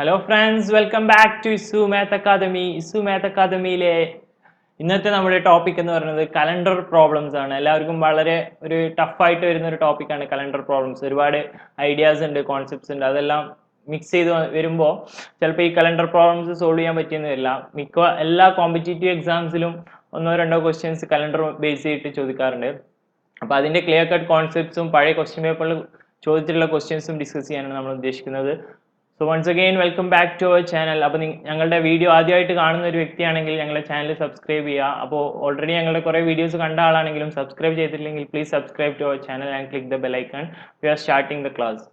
Hello friends welcome back to Isu math academy Isu math അക്കാദമിയിലെ ഇന്നത്തെ നമ്മുടെ topic എന്ന് പറയുന്നത് കലണ്ടർ പ്രോബ്ലംസ് ആണ്. എല്ലാവർക്കും വളരെ ഒരു ടഫായിട്ട് വരുന്ന ഒരു ടോപ്പിക്കാണ് കലണ്ടർ പ്രോബ്ലംസ് ഒരുപാട് ഐഡിയാസ് ഉണ്ട് കോൺസെപ്റ്റ്സ് ഉണ്ട്. അതെല്ലാം മിക്സ് ചെയ്ത് വരുമ്പോൾ ചിലപ്പോൾ ഈ കലണ്ടർ പ്രോബ്ലംസ് സോൾവ് ചെയ്യാൻ പറ്റിയെന്ന് വരില്ല മിക്ക എല്ലാ കോമ്പറ്റേറ്റീവ് എക്സാംസിലും ഒന്നോ രണ്ടോ ക്വസ്റ്റ്യൻസ് കലണ്ടർ ബേസ് ചെയ്തിട്ട് ചോദിക്കാറുണ്ട്. അപ്പോൾ അതിന്റെ ക്ലിയർ കട്ട് കോൺസെപ്റ്റ്സും പഴയ ക്വസ്റ്റ്യൻ പേപ്പറിൽ ചോദിച്ചിട്ടുള്ള ക്വസ്റ്റ്യൻസും ഡിസ്കസ് ചെയ്യാനാണ് നമ്മൾ ഉദ്ദേശിക്കുന്നത്. So once again welcome back to our channel അപ്പോൾ ഞങ്ങളുടെ വീഡിയോ ആദ്യമായിട്ട് കാണുന്ന ഒരു വ്യക്തിയാണെങ്കിൽ ഞങ്ങളുടെ ചാനൽ സബ്സ്ക്രൈബ് ചെയ്യുക. അപ്പോൾ ഓൾറെഡി ഞങ്ങളുടെ കുറേ വീഡിയോസ് കണ്ട ആളാണെങ്കിലും സബ്സ്ക്രൈബ് ചെയ്തിട്ടില്ലെങ്കിൽ please subscribe to our channel and click the bell icon we are starting the class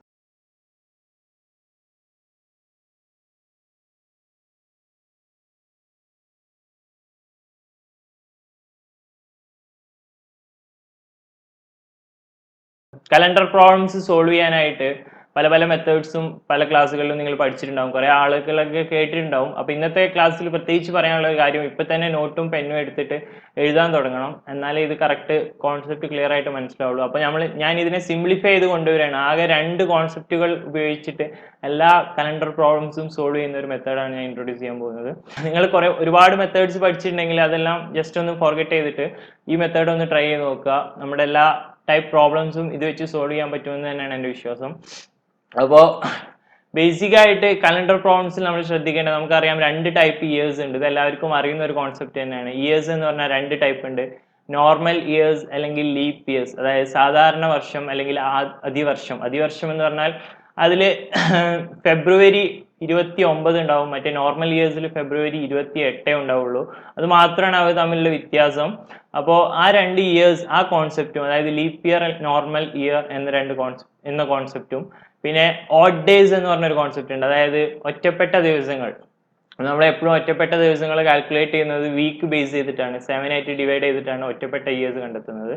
calendar problems solve ചെയ്യാനായിട്ട് പല പല മെത്തേഡ്സും പല ക്ലാസ്സുകളിലും നിങ്ങൾ പഠിച്ചിട്ടുണ്ടാവും. കുറേ ആളുകളൊക്കെ കേട്ടിട്ടുണ്ടാവും. അപ്പോൾ ഇന്നത്തെ ക്ലാസ്സിൽ പ്രത്യേകിച്ച് പറയാനുള്ള ഒരു കാര്യം ഇപ്പം തന്നെ നോട്ടും പെന്നും എടുത്തിട്ട് എഴുതാൻ തുടങ്ങണം. എന്നാലേ ഇത് കറക്റ്റ് കോൺസെപ്റ്റ് ക്ലിയർ ആയിട്ട് മനസ്സിലാവുള്ളൂ. അപ്പോൾ നമ്മൾ ഞാൻ ഇതിനെ സിംപ്ലിഫൈ ചെയ്ത് കൊണ്ടുവരികയാണ്. ആകെ രണ്ട് കോൺസെപ്റ്റുകൾ ഉപയോഗിച്ചിട്ട് എല്ലാ കലണ്ടർ പ്രോബ്ലംസും സോൾവ് ചെയ്യുന്ന ഒരു മെത്തേഡാണ് ഞാൻ ഇൻട്രൊഡ്യൂസ് ചെയ്യാൻ പോകുന്നത്. നിങ്ങൾ കുറേ ഒരുപാട് മെത്തേഡ്സ് പഠിച്ചിട്ടുണ്ടെങ്കിൽ അതെല്ലാം ജസ്റ്റ് ഒന്ന് ഫോർഗെറ്റ് ചെയ്തിട്ട് ഈ മെത്തേഡ് ഒന്ന് ട്രൈ ചെയ്ത് നോക്കുക. നമ്മുടെ എല്ലാ ടൈപ്പ് പ്രോബ്ലംസും ഇത് വെച്ച് സോൾവ് ചെയ്യാൻ പറ്റുമെന്ന് തന്നെയാണ് എന്റെ വിശ്വാസം. അപ്പോൾ ബേസിക് ആയിട്ട് കലണ്ടർ പ്രോബ്ലംസിൽ നമ്മൾ ശ്രദ്ധിക്കേണ്ടത് നമുക്കറിയാം രണ്ട് ടൈപ്പ് ഇയേഴ്സ് ഉണ്ട്. ഇത് എല്ലാവർക്കും അറിയുന്ന ഒരു കോൺസെപ്റ്റ് തന്നെയാണ്. ഇയേഴ്സ് എന്ന് പറഞ്ഞാൽ രണ്ട് ടൈപ്പ് ഉണ്ട്. നോർമൽ ഇയേഴ്സ് അല്ലെങ്കിൽ ലീപ് ഇയേഴ്സ് അതായത് സാധാരണ വർഷം അല്ലെങ്കിൽ അതിവർഷം. അതിവർഷം എന്ന് പറഞ്ഞാൽ അതിൽ ഫെബ്രുവരി ഇരുപത്തി ഒമ്പത് ഉണ്ടാവും. മറ്റേ നോർമൽ ഇയേഴ്സിൽ ഫെബ്രുവരി ഇരുപത്തി എട്ടേ ഉണ്ടാവുള്ളൂ. അത് മാത്രമാണ് അവർ തമ്മിലുള്ള വ്യത്യാസം. അപ്പോൾ ആ രണ്ട് ഇയേഴ്സ് ആ കോൺസെപ്റ്റും അതായത് ലീപ് ഇയർ നോർമൽ ഇയർ എന്ന രണ്ട് കോൺസെപ്റ്റ് എന്ന കോൺസെപ്റ്റും പിന്നെ ഓഡ് ഡേയ്സ് എന്ന് പറഞ്ഞൊരു കോൺസെപ്റ്റ് ഉണ്ട്. അതായത് ഒറ്റപ്പെട്ട ദിവസങ്ങൾ. നമ്മൾ എപ്പോഴും ഒറ്റപ്പെട്ട ദിവസങ്ങൾ കാൽക്കുലേറ്റ് ചെയ്യുന്നത് വീക്ക് ബേസ് ചെയ്തിട്ടാണ്. സെവൻ ആയിട്ട് ഡിവൈഡ് ചെയ്തിട്ടാണ് ഒറ്റപ്പെട്ട ഇയേഴ്സ് കണ്ടെത്തുന്നത്.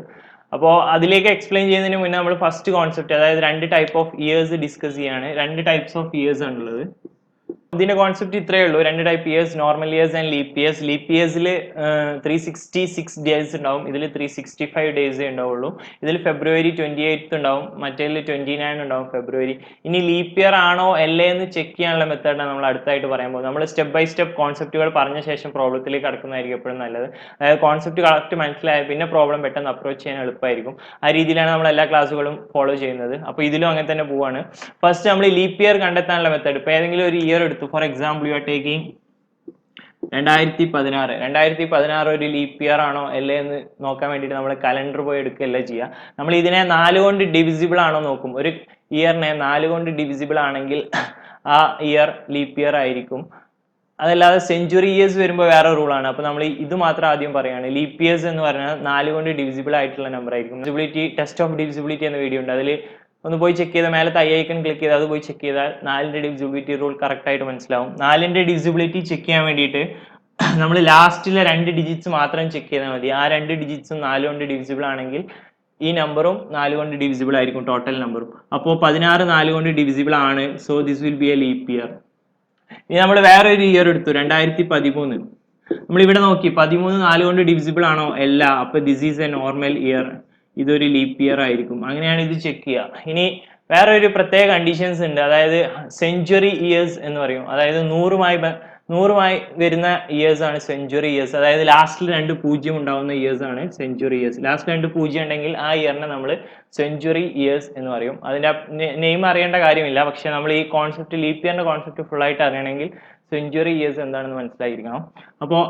അപ്പോൾ അതിലേക്ക് എക്സ്പ്ലെയിൻ ചെയ്യുന്നതിന് മുന്നേ നമ്മൾ ഫസ്റ്റ് കോൺസെപ്റ്റ് അതായത് രണ്ട് ടൈപ്പ് ഓഫ് ഇയേഴ്സ് ഡിസ്കസ് ചെയ്യാണ്. രണ്ട് ടൈപ്സ് ഓഫ് ഇയേഴ്സ് ആണുള്ളത് ഇതിന്റെ കോൺസെപ്റ്റ് ഇത്രയേ ഉള്ളൂ. രണ്ട് type years normal years and leap years leap ഇയേഴ്സിൽ three sixty six days ഉണ്ടാവും. ഇതിൽ ത്രീ സിക്സ്റ്റി ഫൈവ് ഡേയ്സേ ഉണ്ടാവുള്ളൂ. ഇതിൽ ഫെബ്രുവരി ട്വന്റി എയ്ത്ത് ഉണ്ടാവും. മറ്റേതിൽ ട്വന്റി നയൻ ഉണ്ടാവും ഫെബ്രുവരി ഇനി ലീപ് ഇയർ ആണോ അല്ലേ എന്ന് ചെക്ക് ചെയ്യാനുള്ള മെത്തേഡാണ് നമ്മൾ അടുത്തായിട്ട് പറയാൻ പോകുന്നത്. നമ്മൾ സ്റ്റെപ്പ് ബൈ സ്റ്റെപ്പ് കോൺസെപ്റ്റുകൾ പറഞ്ഞ ശേഷം പ്രോബ്ലത്തിലേക്ക് കടക്കുന്നതായിരിക്കും എപ്പോഴും നല്ലത്. അതായത് കോൺസെപ്റ്റ് കറക്റ്റ് മനസ്സിലായ പിന്നെ പ്രോബ്ലം പെട്ടെന്ന് അപ്രോച്ച് ചെയ്യാൻ എളുപ്പമായിരിക്കും. ആ രീതിയിലാണ് നമ്മൾ എല്ലാ ക്ലാസ്സുകളും ഫോളോ ചെയ്യുന്നത്. അപ്പോൾ ഇതിലും അങ്ങനെ തന്നെ പോവാണ്. ഫസ്റ്റ് നമ്മൾ ലീപ് ഇയർ കണ്ടെത്താനുള്ള മെത്തേഡ് ഇപ്പോൾ ഏതെങ്കിലും ഒരു ഇയർ എടുത്തു for example you are taking രണ്ടായിരത്തി പതിനാറ് രണ്ടായിരത്തി പതിനാറ് ഒരു ലീപ് ഇയർ ആണോ അല്ലേ എന്ന് നോക്കാൻ വേണ്ടിയിട്ട് നമ്മൾ കലണ്ടർ പോയി എടുക്കുകയല്ല ചെയ്യുക നമ്മൾ ഇതിനെ നാലുകൊണ്ട് ഡിവിസിബിൾ ആണോ നോക്കും. ഒരു ഇയറിനെ നാലുകൊണ്ട് ഡിവിസിബിൾ ആണെങ്കിൽ ആ ഇയർ ലീപ് ഇയർ ആയിരിക്കും. അതല്ലാതെ സെഞ്ചുറി ഇയേഴ്സ് വരുമ്പോൾ വേറെ റൂളാണ് അപ്പോൾ നമ്മൾ ഇത് മാത്രം ആദ്യം പറയുകയാണ് ലീപ് ഇയേഴ്സ് എന്ന് പറഞ്ഞാൽ നാലുകൊണ്ട് ഡിവിസിബിൾ ആയിട്ടുള്ള നമ്പർ ആയിരിക്കും. ഡിവിസിബിലിറ്റി ടെസ്റ്റ് ഓഫ് ഡിവിസിബിലിറ്റി എന്ന വീഡിയോ ഉണ്ട്. അതിൽ ഒന്ന് പോയി ചെക്ക് ചെയ്താൽ മേലത്തെ ഐ ഐക്കൺ ക്ലിക്ക് ചെയ്താൽ അത് പോയി ചെക്ക് ചെയ്താൽ നാലിന്റെ ഡിവിസിബിലിറ്റി റൂൾ കറക്റ്റ് ആയിട്ട് മനസ്സിലാവും. നാലിന്റെ ഡിവിസിബിലിറ്റി ചെക്ക് ചെയ്യാൻ വേണ്ടിയിട്ട് നമ്മൾ ലാസ്റ്റിലെ രണ്ട് ഡിജിറ്റ്സ് മാത്രം ചെക്ക് ചെയ്താൽ മതി. ആ രണ്ട് ഡിജിറ്റ്സും നാല് കൊണ്ട് ഡിവിസിബിൾ ആണെങ്കിൽ ഈ നമ്പറും നാല് കൊണ്ട് ഡിവിസിബിൾ ആയിരിക്കും ടോട്ടൽ നമ്പറും അപ്പോൾ പതിനാറ് നാല് കൊണ്ട് ഡിവിസിബിൾ ആണ്. So this will be a leap year ഇനി നമ്മൾ വേറെ ഒരു ഇയർ എടുത്തു രണ്ടായിരത്തി പതിമൂന്ന് നമ്മൾ ഇവിടെ നോക്കി പതിമൂന്ന് നാല് കൊണ്ട് ഡിവിസിബിൾ ആണോ? അല്ല. അപ്പൊ this is a normal year ഇതൊരു ലീപ് ഇയർ ആയിരിക്കും. അങ്ങനെയാണ് ഇത് ചെക്ക് ചെയ്യുക ഇനി വേറെ ഒരു പ്രത്യേക കണ്ടീഷൻസ് ഉണ്ട്. അതായത് സെഞ്ചുറി ഇയേഴ്സ് എന്ന് പറയും. അതായത് നൂറുമായി നൂറുമായി വരുന്ന ഇയേഴ്സ് ആണ് സെഞ്ചുറി ഇയേഴ്സ് അതായത് ലാസ്റ്റിൽ രണ്ട് പൂജ്യം ഉണ്ടാവുന്ന ഇയേഴ്സ് ആണ് സെഞ്ചുറി ഇയേഴ്സ് ലാസ്റ്റ് രണ്ട് പൂജ്യം ഉണ്ടെങ്കിൽ ആ ഇയറിനെ നമ്മൾ സെഞ്ചുറി ഇയേഴ്സ് എന്ന് പറയും. അതിന്റെ നെയിം അറിയേണ്ട കാര്യമില്ല. പക്ഷെ നമ്മൾ ഈ കോൺസെപ്റ്റ് ലീപ്പ് ഇയറിന്റെ കോൺസെപ്റ്റ് ഫുൾ ആയിട്ട് അറിയണമെങ്കിൽ സെഞ്ചുറി ഇയേഴ്സ് എന്താണെന്ന് മനസ്സിലായിരിക്കണം. അപ്പോൾ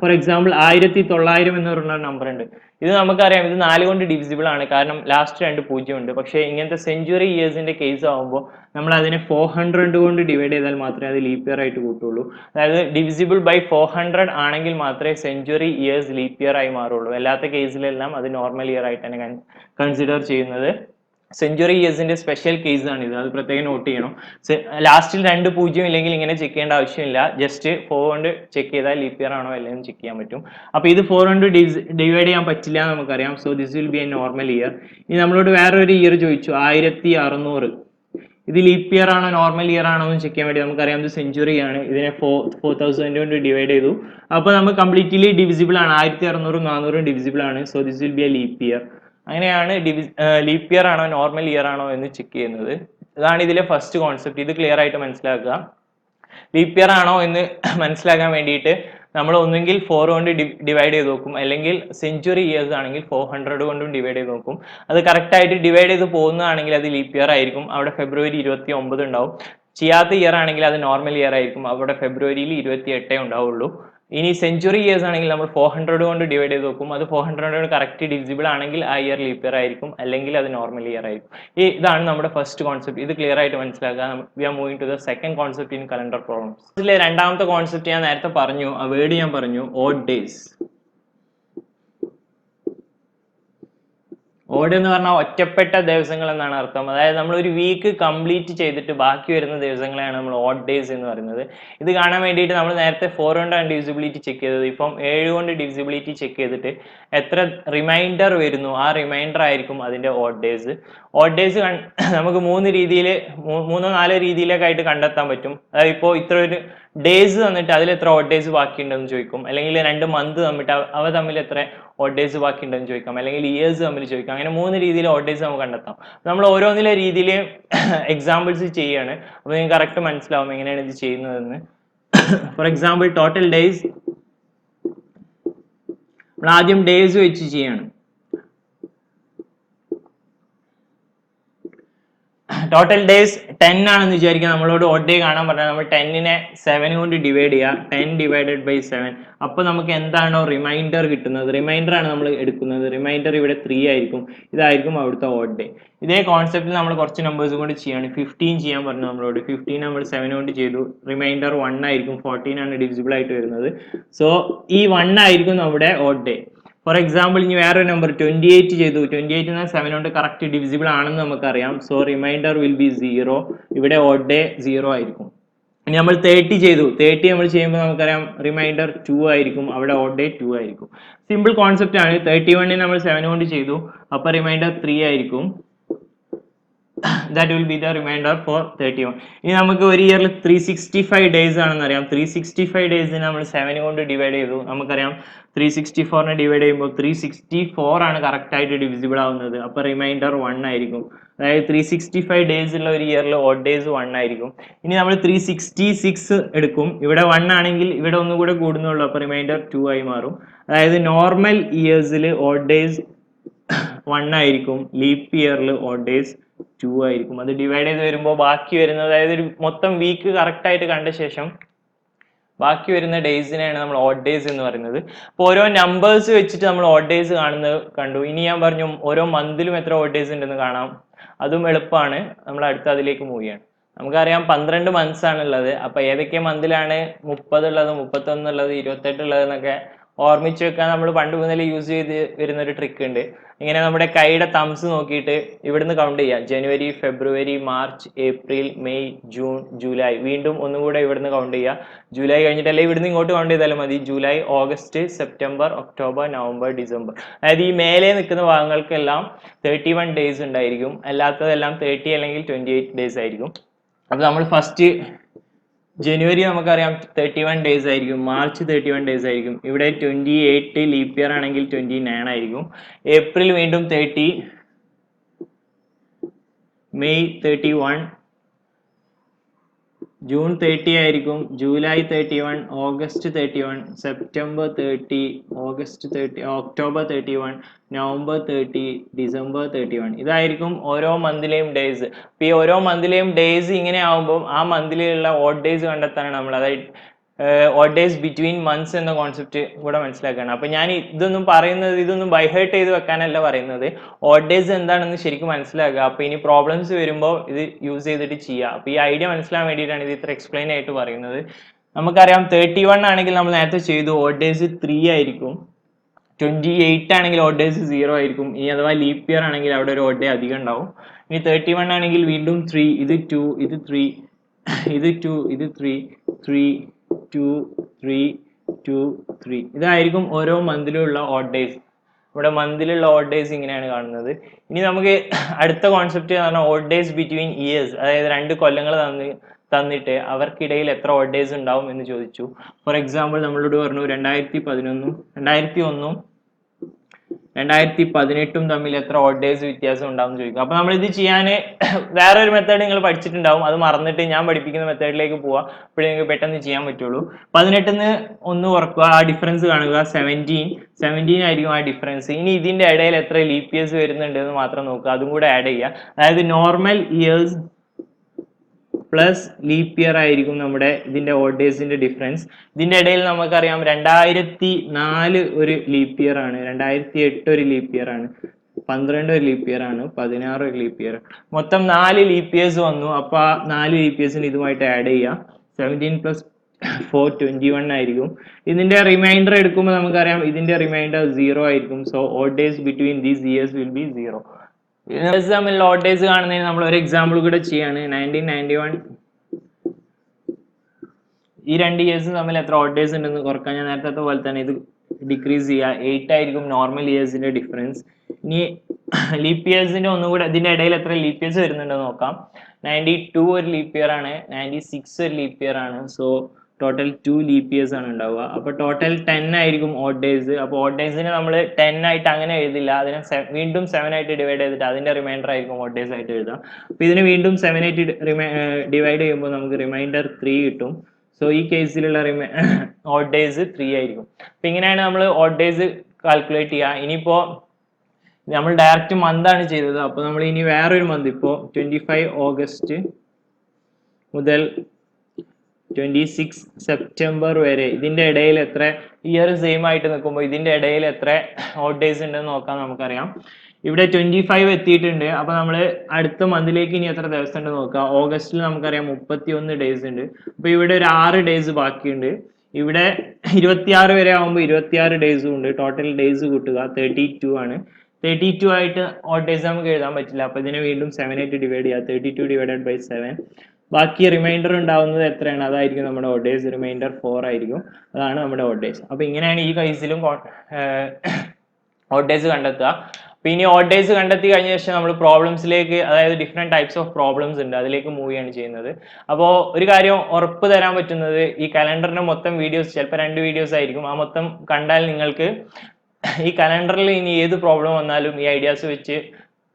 ഫോർ എക്സാമ്പിൾ ആയിരത്തി തൊള്ളായിരം എന്ന് പറയുന്ന നമ്പർ ഉണ്ട്. ഇത് നമുക്കറിയാം ഇത് നാല് കൊണ്ട് ഡിവിസിബിൾ ആണ്. കാരണം ലാസ്റ്റ് രണ്ട് പൂജ്യം ഉണ്ട്. പക്ഷേ ഇങ്ങനത്തെ സെഞ്ചുറി ഇയേഴ്സിന്റെ കേസ് ആകുമ്പോൾ നമ്മൾ അതിനെ ഫോർ ഹൺഡ്രഡ് കൊണ്ട് ഡിവൈഡ് ചെയ്താൽ മാത്രമേ അത് ലീപ്പ് ഇയർ ആയിട്ട് കൂട്ടുള്ളൂ. അതായത് ഡിവിസിബിൾ ബൈ ഫോർ ഹൺഡ്രഡ് ആണെങ്കിൽ മാത്രമേ സെഞ്ചുറി ഇയേഴ്സ് ലീപ്പ് ഇയർ ആയി മാറുള്ളൂ. അല്ലാത്ത കേസിലെല്ലാം അത് നോർമൽ ഇയർ ആയിട്ട് തന്നെ കൺസിഡർ ചെയ്യുന്നത്. സെഞ്ചുറി ഇയേഴ്സിന്റെ സ്പെഷ്യൽ കേസ് ആണ് ഇത് അത് പ്രത്യേകം നോട്ട് ചെയ്യണം. ലാസ്റ്റിൽ രണ്ട് പൂജ്യം ഇല്ലെങ്കിൽ ഇങ്ങനെ ചെക്ക് ചെയ്യേണ്ട ആവശ്യമില്ല. ജസ്റ്റ് ഫോർ കൊണ്ട് ചെക്ക് ചെയ്താൽ ലീപ്പ് ഇയർ ആണോ അല്ലെന്ന് ചെക്ക് ചെയ്യാൻ പറ്റും. അപ്പോൾ ഇത് ഫോർ കൊണ്ട് ഡിവൈഡ് ചെയ്യാൻ പറ്റില്ല എന്ന് നമുക്കറിയാം. So this will be a normal year ഇനി നമ്മളോട് വേറൊരു ഇയർ ചോദിച്ചു. ആയിരത്തി അറുന്നൂറ്. ഇത് ലീപ്പ് ഇയർ ആണോ നോർമൽ ഇയർ ആണോ എന്ന് ചെക്ക് ചെയ്യാൻ വേണ്ടി നമുക്കറിയാം. ഇത് സെഞ്ചുറി ആണ്. ഇതിനെ ഫോർ ഫോർ തൗസൻഡ് കൊണ്ട് ഡിവൈഡ് ചെയ്തു. അപ്പോൾ നമ്മൾ കംപ്ലീറ്റ്ലി ഡിവിസിബിൾ ആണ്. ആയിരത്തി അറുന്നൂറും നാനൂറും ഡിവിസിബിൾ ആണ്. So this will be a leap year അങ്ങനെയാണ് ഡിവി ലീപ്പ് ഇയർ ആണോ നോർമൽ ഇയർ ആണോ എന്ന് ചെക്ക് ചെയ്യുന്നത്. ഇതാണ് ഇതിലെ ഫസ്റ്റ് കോൺസെപ്റ്റ് ഇത് ക്ലിയർ ആയിട്ട് മനസ്സിലാക്കുക. ലീപ്പ് ഇയർ ആണോ എന്ന് മനസ്സിലാക്കാൻ വേണ്ടിയിട്ട് നമ്മൾ ഒന്നുകിൽ ഫോർ കൊണ്ട് ഡിവൈഡ് ചെയ്ത് നോക്കും. അല്ലെങ്കിൽ സെഞ്ചുറി ഇയേഴ്സ് ആണെങ്കിൽ ഫോർ ഹൺഡ്രഡ് കൊണ്ടും ഡിവൈഡ് ചെയ്ത് നോക്കും. അത് കറക്റ്റായിട്ട് ഡിവൈഡ് ചെയ്ത് പോകുന്നതാണെങ്കിൽ അത് ലീപ് ഇയർ ആയിരിക്കും. അവിടെ ഫെബ്രുവരി ഇരുപത്തി ഒമ്പത് ഉണ്ടാവും. ചെയ്യാത്ത ഇയർ ആണെങ്കിൽ അത് നോർമൽ ഇയർ ആയിരിക്കും. അവിടെ ഫെബ്രുവരിയിൽ ഇരുപത്തി എട്ടേ ഉണ്ടാവുള്ളൂ. ഇനി സെഞ്ചുറി ഇയേഴ്സ് ആണെങ്കിൽ നമ്മൾ ഫോർ ഹൺഡ്രഡ് കൊണ്ട് ഡിവൈഡ് ചെയ്ത് നോക്കും. അത് ഫോർ ഹൺഡ്രഡ് കറക്റ്റ് ഡിവിസിബിൾ ആണെങ്കിൽ ആ ഇയർ ലീപ്പ് ഇയർ ആയിരിക്കും. അല്ലെങ്കിൽ അത് നോർമൽ ഇയർ ആയിരിക്കും. ഈ ഇതാണ് നമ്മുടെ ഫസ്റ്റ് കോൺസെപ്റ്റ് ഇത് ക്ലിയർ ആയിട്ട് മനസ്സിലാക്കുക. We are moving to the second concept in calendar problems ഇതിലെ രണ്ടാമത്തെ കോൺസെപ്റ്റ് ഞാൻ നേരത്തെ പറഞ്ഞു ആ വേർഡ് ഞാൻ പറഞ്ഞു ഓഡ് ഡേയ്സ് ഓഡ് എന്ന് പറഞ്ഞാൽ ഒറ്റപ്പെട്ട ദിവസങ്ങൾ എന്നാണ് അർത്ഥം. അതായത് നമ്മൾ ഒരു വീക്ക് കംപ്ലീറ്റ് ചെയ്തിട്ട് ബാക്കി വരുന്ന ദിവസങ്ങളെയാണ് നമ്മൾ ഓഡ് ഡേയ്സ് എന്ന് പറയുന്നത്. ഇത് കാണാൻ വേണ്ടിയിട്ട് നമ്മൾ നേരത്തെ ഫോർ കൊണ്ടാണ് ഡിവിസിബിലിറ്റി ചെക്ക് ചെയ്തത്. ഇപ്പം ഏഴ് കൊണ്ട് ഡിവിസിബിലിറ്റി ചെക്ക് ചെയ്തിട്ട് എത്ര റിമൈൻഡർ വരുന്നു ആ റിമൈൻഡർ ആയിരിക്കും അതിന്റെ ഓഡ് ഡേയ്സ് ഓഡ് ഡേയ്സ് നമുക്ക് മൂന്ന് രീതിയിൽ മൂന്നോ നാലോ രീതിയിലൊക്കെ ആയിട്ട് കണ്ടെത്താൻ പറ്റും. അതായത് ഇപ്പോൾ ഇത്ര ഒരു ഡേയ്സ് തന്നിട്ട് അതിൽ എത്ര ഓഡ് ഡേയ്സ് ബാക്കിയുണ്ടെന്ന് ചോദിക്കും. അല്ലെങ്കിൽ രണ്ട് മന്ത് അവ- അവ തമ്മിൽ എത്ര ഓഡ് ഡേയ്സ് ബാക്കിയുണ്ടെന്ന് ചോദിക്കാം. അല്ലെങ്കിൽ ഇയേഴ്സ് തമ്മിൽ ചോദിക്കാം. അങ്ങനെ മൂന്ന് രീതിയിൽ ഓഡ് ഡേയ്സ് നമുക്ക് കണ്ടെത്താം. നമ്മൾ ഓരോന്നിലെ രീതിയിൽ എക്സാമ്പിൾസ് ചെയ്യാണ്. അപ്പോൾ നിങ്ങൾക്ക് കറക്റ്റ് മനസ്സിലാവും എങ്ങനെയാണ് ഇത് ചെയ്യുന്നതെന്ന്. ഫോർ എക്സാമ്പിൾ ടോട്ടൽ ഡേയ്സ് നമ്മൾ ആദ്യം ഡേയ്സ് വെച്ച് ചെയ്യാണ്. ടോട്ടൽ ഡേയ്സ് ടെൻ ആണെന്ന് വിചാരിക്കുക നമ്മളോട് ഓഡ് ഡേ കാണാൻ പറഞ്ഞാൽ നമ്മൾ ടെന്നിനെ സെവൻ കൊണ്ട് ഡിവൈഡ് ചെയ്യുക ടെൻ ഡിവൈഡഡ് ബൈ സെവൻ അപ്പോൾ നമുക്ക് എന്താണോ റിമൈൻഡർ കിട്ടുന്നത്? റിമൈൻഡർ ആണ് നമ്മൾ എടുക്കുന്നത്. റിമൈൻഡർ ഇവിടെ ത്രീ ആയിരിക്കും. ഇതായിരിക്കും അവിടുത്തെ ഓഡ് ഡേ ഇതേ കോൺസെപ്റ്റ് നമ്മൾ കുറച്ച് നമ്പേഴ്സ് കൊണ്ട് ചെയ്യാണ്. ഫിഫ്റ്റീൻ ചെയ്യാൻ പറഞ്ഞു നമ്മളോട്. ഫിഫ്റ്റീൻ നമ്മൾ സെവൻ കൊണ്ട് ചെയ്തു. റിമൈൻഡർ വൺ ആയിരിക്കും. ഫോർട്ടീൻ ആണ് ഡിവിസിബിൾ ആയിട്ട് വരുന്നത്. സോ ഈ വൺ ആയിരിക്കും നമ്മുടെ ഓഡ് ഡേ ഫോർ എക്സാമ്പിൾ ഇനി വേറെ നമ്പർ ട്വന്റി എയ്റ്റ് ചെയ്തു. ട്വന്റി എയ്റ്റ് എന്നാൽ സെവൻ കൊണ്ട് കറക്റ്റ് ഡിവിസിബിൾ ആണെന്ന് നമുക്കറിയാം. So reminder will be zero ഇവിടെ ഓഡ് ഡേ സീറോ ആയിരിക്കും. ഇനി നമ്മൾ തേർട്ടി ചെയ്തു. തേർട്ടി നമ്മൾ ചെയ്യുമ്പോൾ നമുക്കറിയാം റിമൈൻഡർ ടു ആയിരിക്കും. അവിടെ ഓഡ് ഡേ ടു ആയിരിക്കും. സിമ്പിൾ കോൺസെപ്റ്റ് ആണ്. തേർട്ടി വണ്ണിന് നമ്മൾ സെവൻ കൊണ്ട് ചെയ്തു. അപ്പോൾ റിമൈൻഡർ ത്രീ ആയിരിക്കും. That will be the reminder for thirty one ഇനി നമുക്ക് ഒരു ഇയറിൽ ത്രീ സിക്സ്റ്റി ഫൈവ് ഡേയ്സ് ആണെന്ന് അറിയാം. ത്രീ സിക്സ്റ്റി ഫൈവ് ഡേയ്സിന് നമ്മൾ സെവൻ കൊണ്ട് ഡിവൈഡ് ചെയ്തു. നമുക്കറിയാം ത്രീ സിക്സ്റ്റി ഫോറിനെ ഡിവൈഡ് ചെയ്യുമ്പോൾ ത്രീ സിക്സ്റ്റി ഫോർ ആണ് കറക്റ്റ് ആയിട്ട് ഡിവിസിബിൾ ആവുന്നത്. അപ്പോൾ റിമൈൻഡർ വൺ ആയിരിക്കും. അതായത് ത്രീ സിക്സ്റ്റി ഫൈവ് ഡേയ്സ് ഉള്ള ഒരു ഇയറിൽ ഓഡ് ഡേയ്സ് വൺ ആയിരിക്കും. ഇനി നമ്മൾ ത്രീ സിക്സ്റ്റി സിക്സ് എടുക്കും. ഇവിടെ വൺ ആണെങ്കിൽ ഇവിടെ ഒന്നുകൂടെ കൂടുന്നുള്ളൂ. അപ്പോൾ റിമൈൻഡർ ടു ആയി മാറും. അതായത് നോർമൽ ഇയേഴ്സിൽ ഓഡ് ഡേയ്സ് വൺ ആയിരിക്കും ലീപ്പ് ഇയറിൽ ഓഡ് ടു ആയിരിക്കും. അത് ഡിവൈഡ് ചെയ്ത് വരുമ്പോൾ ബാക്കി വരുന്ന അതായത് ഒരു മൊത്തം വീക്ക് കറക്റ്റ് ആയിട്ട് കണ്ട ശേഷം ബാക്കി വരുന്ന ഡേയ്സിനെയാണ് നമ്മൾ ഓഡ് ഡേയ്സ് എന്ന് പറയുന്നത്. അപ്പോൾ ഓരോ നമ്പേഴ്സ് വെച്ചിട്ട് നമ്മൾ ഓഡ് ഡേയ്സ് കാണുന്നത് കണ്ടു. ഇനി ഞാൻ പറഞ്ഞു ഓരോ മന്തിലും എത്ര ഓഡ് ഡേയ്സ് ഉണ്ടെന്ന് കാണാം. അതും എളുപ്പമാണ്. നമ്മൾ അടുത്ത അതിലേക്ക് മൂവ് ചെയ്യാണ് നമുക്കറിയാം പന്ത്രണ്ട് മന്ത്സ് ആണുള്ളത്. അപ്പോൾ ഏതൊക്കെ മന്തിലാണ് മുപ്പത് ഉള്ളത് മുപ്പത്തൊന്ന് ഉള്ളത് ഇരുപത്തെട്ട് ഉള്ളത് എന്നൊക്കെ ഓർമ്മിച്ച് വെക്കാൻ നമ്മൾ പണ്ട് മുതൽ യൂസ് ചെയ്ത് വരുന്ന ഒരു ട്രിക്ക് ഉണ്ട് ഇങ്ങനെ നമ്മുടെ കൈയുടെ തംസ് നോക്കിയിട്ട് ഇവിടുന്ന് കൗണ്ട് ചെയ്യാം. ജനുവരി ഫെബ്രുവരി March April May June July വീണ്ടും ഒന്നും കൂടെ ഇവിടുന്ന് കൗണ്ട് ചെയ്യാം. ജൂലൈ കഴിഞ്ഞിട്ട് അല്ലെങ്കിൽ ഇവിടുന്ന് ഇങ്ങോട്ട് കൗണ്ട് ചെയ്താലും മതി. July August September October November December അതായത് ഈ മേലെ നിൽക്കുന്ന ഭാഗങ്ങൾക്കെല്ലാം തേർട്ടി വൺ ഡേയ്സ് ഉണ്ടായിരിക്കും. അല്ലാത്തതെല്ലാം തേർട്ടി അല്ലെങ്കിൽ ട്വന്റി എയ്റ്റ് ഡേയ്സ് ആയിരിക്കും. അപ്പൊ നമ്മൾ ഫസ്റ്റ് ജനുവരി നമുക്കറിയാം തേർട്ടി വൺ ഡേയ്സ് ആയിരിക്കും. മാർച്ച് തേർട്ടി വൺ ഡേയ്സ് ആയിരിക്കും. ഇവിടെ ട്വന്റി എയ്റ്റ് ഇയർ ആണെങ്കിൽ ട്വന്റി നയൻ ആയിരിക്കും. ഏപ്രിൽ വീണ്ടും thirty May thirty one June thirty ആയിരിക്കും. July thirty one August thirty one September thirty August thirty October thirty one November thirty December thirty one ഇതായിരിക്കും ഓരോ മന്തിലെയും days അപ്പോൾ ഈ ഓരോ മന്തിലെയും days ഇങ്ങനെ ആകുമ്പോൾ ആ മന്തിലുള്ള ഓഡ് ഡേയ്സ് കണ്ടെത്താനാണ് നമ്മൾ അതായത് ഓഡ് ഡേയ്സ് ബിറ്റ്വീൻ മന്ത്സ് എന്ന കോൺസെപ്റ്റ് കൂടെ മനസ്സിലാക്കുകയാണ് അപ്പോൾ ഞാൻ ഇതൊന്നും പറയുന്നത് ഇതൊന്നും ബൈഹേർട്ട് ചെയ്ത് വെക്കാനല്ല പറയുന്നത്. ഓഡ് ഡേയ്സ് എന്താണെന്ന് ശരിക്കും മനസ്സിലാക്കുക. അപ്പോൾ ഇനി പ്രോബ്ലംസ് വരുമ്പോൾ ഇത് യൂസ് ചെയ്തിട്ട് ചെയ്യുക അപ്പോൾ ഈ ഐഡിയ മനസ്സിലാൻ വേണ്ടിയിട്ടാണ് ഇത് ഇത്ര എക്സ്പ്ലെയിൻ ആയിട്ട് പറയുന്നത്. നമുക്കറിയാം തേർട്ടി വൺ ആണെങ്കിൽ നമ്മൾ നേരത്തെ ചെയ്തു. ഓഡ് ഡേയ്സ് ത്രീ ആയിരിക്കും. ട്വന്റി എയ്റ്റ് ആണെങ്കിൽ ഓഡ് ഡേയ്സ് സീറോ ആയിരിക്കും. ഇനി അഥവാ ലീപ്പ് ഇയർ ആണെങ്കിൽ അവിടെ ഒരു ഓഡ് ഡേ അധികം ഉണ്ടാവും. ഇനി തേർട്ടി വൺ ആണെങ്കിൽ വീണ്ടും ത്രീ ഇത് ടു ഇത് ത്രീ ഇത് ടു ഇത് three three two three two three ഇതായിരിക്കും ഓരോ മന്തിലുള്ള ഓഡ് ഡേയ്സ് ഇവിടെ മന്തിലുള്ള ഓഡ് ഡേയ്സ് ഇങ്ങനെയാണ് കാണുന്നത്. ഇനി നമുക്ക് അടുത്ത കോൺസെപ്റ്റ് എന്ന് പറഞ്ഞാൽ ഓഡ് ഡേയ്സ് ബിറ്റ്വീൻ ഇയേഴ്സ് അതായത് രണ്ട് കൊല്ലങ്ങൾ തന്നി തന്നിട്ട് അവർക്കിടയിൽ എത്ര ഓഡ് ഡേയ്സ് ഉണ്ടാവും എന്ന് ചോദിച്ചു. ഫോർ എക്സാമ്പിൾ നമ്മളോട് പറഞ്ഞു രണ്ടായിരത്തി പതിനൊന്നും രണ്ടായിരത്തി ഒന്നും രണ്ടായിരത്തി പതിനെട്ടും തമ്മിൽ എത്ര ഓഡ് ഡേയ്സ് വ്യത്യാസം ഉണ്ടാവും ചോദിക്കും. അപ്പൊ നമ്മൾ ഇത് ചെയ്യാൻ വേറെ ഒരു മെത്തേഡ് നിങ്ങൾ പഠിച്ചിട്ടുണ്ടാവും. അത് മറന്നിട്ട് ഞാൻ പഠിപ്പിക്കുന്ന മെത്തേഡിലേക്ക് പോവാ. അപ്പോഴേ നിങ്ങൾക്ക് പെട്ടെന്ന് ചെയ്യാൻ പറ്റുള്ളൂ. പതിനെട്ടിന്ന് ഒന്ന് കുറക്കുക ആ ഡിഫറൻസ് കാണുക. സെവന്റീൻ സെവന്റീൻ ആയിരിക്കും ആ ഡിഫറൻസ് ഇനി ഇതിന്റെ ഇടയിൽ എത്ര ലീപ് ഇയേഴ്സ് വരുന്നുണ്ട് എന്ന് മാത്രം നോക്കുക. അതും കൂടെ ആഡ് ചെയ്യുക. അതായത് normal years plus leap year ആയിരിക്കും നമ്മുടെ ഇതിന്റെ ഓഡ് ഡേയ്സിന്റെ ഡിഫറൻസ് ഇതിന്റെ ഇടയിൽ നമുക്കറിയാം രണ്ടായിരത്തി നാല് ഒരു ലീപ് ഇയർ ആണ് രണ്ടായിരത്തി എട്ട് ഒരു ലീപ് ഇയർ ആണ് പന്ത്രണ്ട് ഒരു ലീപ് ഇയർ ആണ് പതിനാറ് ഒരു ലീപ് ഇയർ മൊത്തം നാല് ലീപ് ഇയേഴ്സ് വന്നു അപ്പൊ ആ നാല് ലീപ് ഇയേഴ്സിന് ഇതുമായിട്ട് ആഡ് ചെയ്യാം. Seventeen plus four twenty one ആയിരിക്കും. ഇതിന്റെ റിമൈൻഡർ എടുക്കുമ്പോൾ നമുക്കറിയാം ഇതിന്റെ റിമൈൻഡർ സീറോ ആയിരിക്കും. So odd days between these years will be zero തമ്മിൽ ഡേയ്സ് കാണുന്നതിന് നമ്മൾ ഒരു എക്സാമ്പിൾ കൂടെ ചെയ്യാണ്. നയന്റീൻ നയന്റി വൺ ഈ രണ്ട് ഇയേഴ്സ് തമ്മിൽ എത്ര ഡേയ്സ് ഉണ്ടെന്ന് കുറയ്ക്കാൻ ഞാൻ നേരത്തെ പോലെ തന്നെ ഇത് ഡിക്രീസ് ചെയ്യുക എയ്റ്റ് ആയിരിക്കും നോർമൽ ഇയേഴ്സിന്റെ ഡിഫറൻസ് ഇനി ലീപ് ഇയേഴ്സിന്റെ ഒന്നും കൂടെ ഇതിന്റെ ഇടയിൽ എത്ര ലീപ് ഇയേഴ്സ് വരുന്നുണ്ടെന്ന് നോക്കാം. നയന്റി ടു ഒരു ലീപ് ഇയർ ആണ്. നയന്റി സിക്സ് ഒരു ലീപ് ഇയർ ആണ്. So total two leap years ആണ് ഉണ്ടാവുക. അപ്പൊ ടോട്ടൽ ടെൻ ആയിരിക്കും ഓഡ് ഡേയ്സ് അപ്പോൾ ഓഡ് ഡേയ്സിനെ നമ്മൾ ടെൻ ആയിട്ട് അങ്ങനെ എഴുതില്ല. അതിനെ വീണ്ടും സെവൻ ആയിട്ട് ഡിവൈഡ് ചെയ്തിട്ട് അതിന്റെ റിമൈൻഡർ ആയിരിക്കും ഓഡ് ഡേയ്സ് ആയിട്ട് എഴുതാം അപ്പൊ ഇതിന് വീണ്ടും സെവൻ ആയിട്ട് ഡിവൈഡ് ചെയ്യുമ്പോൾ നമുക്ക് റിമൈൻഡർ ത്രീ കിട്ടും. സോ ഈ കേസിലുള്ള റിമൈ ഓഡ് ഡേയ്സ് ത്രീ ആയിരിക്കും. അപ്പൊ ഇങ്ങനെയാണ് നമ്മൾ ഓഡ് ഡേയ്സ് കാൽക്കുലേറ്റ് ചെയ്യുക. ഇനിയിപ്പോ നമ്മൾ ഡയറക്റ്റ് മന്ത് ആണ് ചെയ്തത്. അപ്പൊ നമ്മൾ ഇനി വേറൊരു മന്ത് ഇപ്പോ ട്വന്റി ഫൈവ് ഓഗസ്റ്റ് മുതൽ ട്വന്റി സിക്സ് സെപ്റ്റംബർ വരെ. ഇതിന്റെ ഇടയിൽ എത്ര ഇയർ സെയിം ആയിട്ട് നിൽക്കുമ്പോൾ ഇതിന്റെ ഇടയിൽ എത്ര ഓട്ട് ഡേയ്സ് ഉണ്ടെന്ന് നോക്കാം നമുക്കറിയാം. ഇവിടെ ട്വന്റി ഫൈവ് എത്തിയിട്ടുണ്ട്. അപ്പൊ നമ്മൾ അടുത്ത മന്തിലേക്ക് ഇനി എത്ര ദിവസം ഉണ്ട് നോക്കുക. ഓഗസ്റ്റിൽ നമുക്കറിയാം മുപ്പത്തി ഒന്ന് ഡേയ്സ് ഉണ്ട്. അപ്പൊ ഇവിടെ ഒരു ആറ് ഡേയ്സ് ബാക്കിയുണ്ട്. ഇവിടെ ഇരുപത്തിയാറ് വരെ ആകുമ്പോൾ ഇരുപത്തിയാറ് ഡേയ്സും ഉണ്ട്. ടോട്ടൽ ഡേയ്സ് കൂട്ടുക. തേർട്ടി ടു ആണ്. തേർട്ടി ടു ആയിട്ട് ഓട്ട് ഡേയ്സ് നമുക്ക് എഴുതാൻ പറ്റില്ല. അപ്പൊ ഇതിനെ വീണ്ടും സെവൻ ആയിട്ട് ഡിവൈഡ് ചെയ്യുക. Thirty two divided by seven ബാക്കി റിമൈൻഡർ ഉണ്ടാവുന്നത് എത്രയാണ്? അതായിരിക്കും നമ്മുടെ ഓഡേഴ്സ് റിമൈൻഡർ ഫോർ ആയിരിക്കും. അതാണ് നമ്മുടെ ഓഡേഴ്സ് അപ്പോൾ അപ്പൊ ഇങ്ങനെയാണ് ഈ കേസിലും ഓഡേസ് ഡേയ്സ് കണ്ടെത്തുക. അപ്പൊ ഇനി ഓഡേഴ്സ് കണ്ടെത്തി കഴിഞ്ഞ ശേഷം നമ്മൾ പ്രോബ്ലംസിലേക്ക് അതായത് ഡിഫറെന്റ് ടൈപ്സ് ഓഫ് പ്രോബ്ലംസ് ഉണ്ട്. അതിലേക്ക് മൂവ് ചെയ്യാണ് ചെയ്യുന്നത്. അപ്പോൾ ഒരു കാര്യം ഉറപ്പ് തരാൻ പറ്റുന്നത് ഈ കലണ്ടറിന്റെ മൊത്തം വീഡിയോസ് ചിലപ്പോൾ രണ്ട് വീഡിയോസ് ആയിരിക്കും. ആ മൊത്തം കണ്ടാൽ നിങ്ങൾക്ക് ഈ കലണ്ടറിൽ ഇനി ഏത് പ്രോബ്ലം വന്നാലും ഈ ഐഡിയാസ് വെച്ച്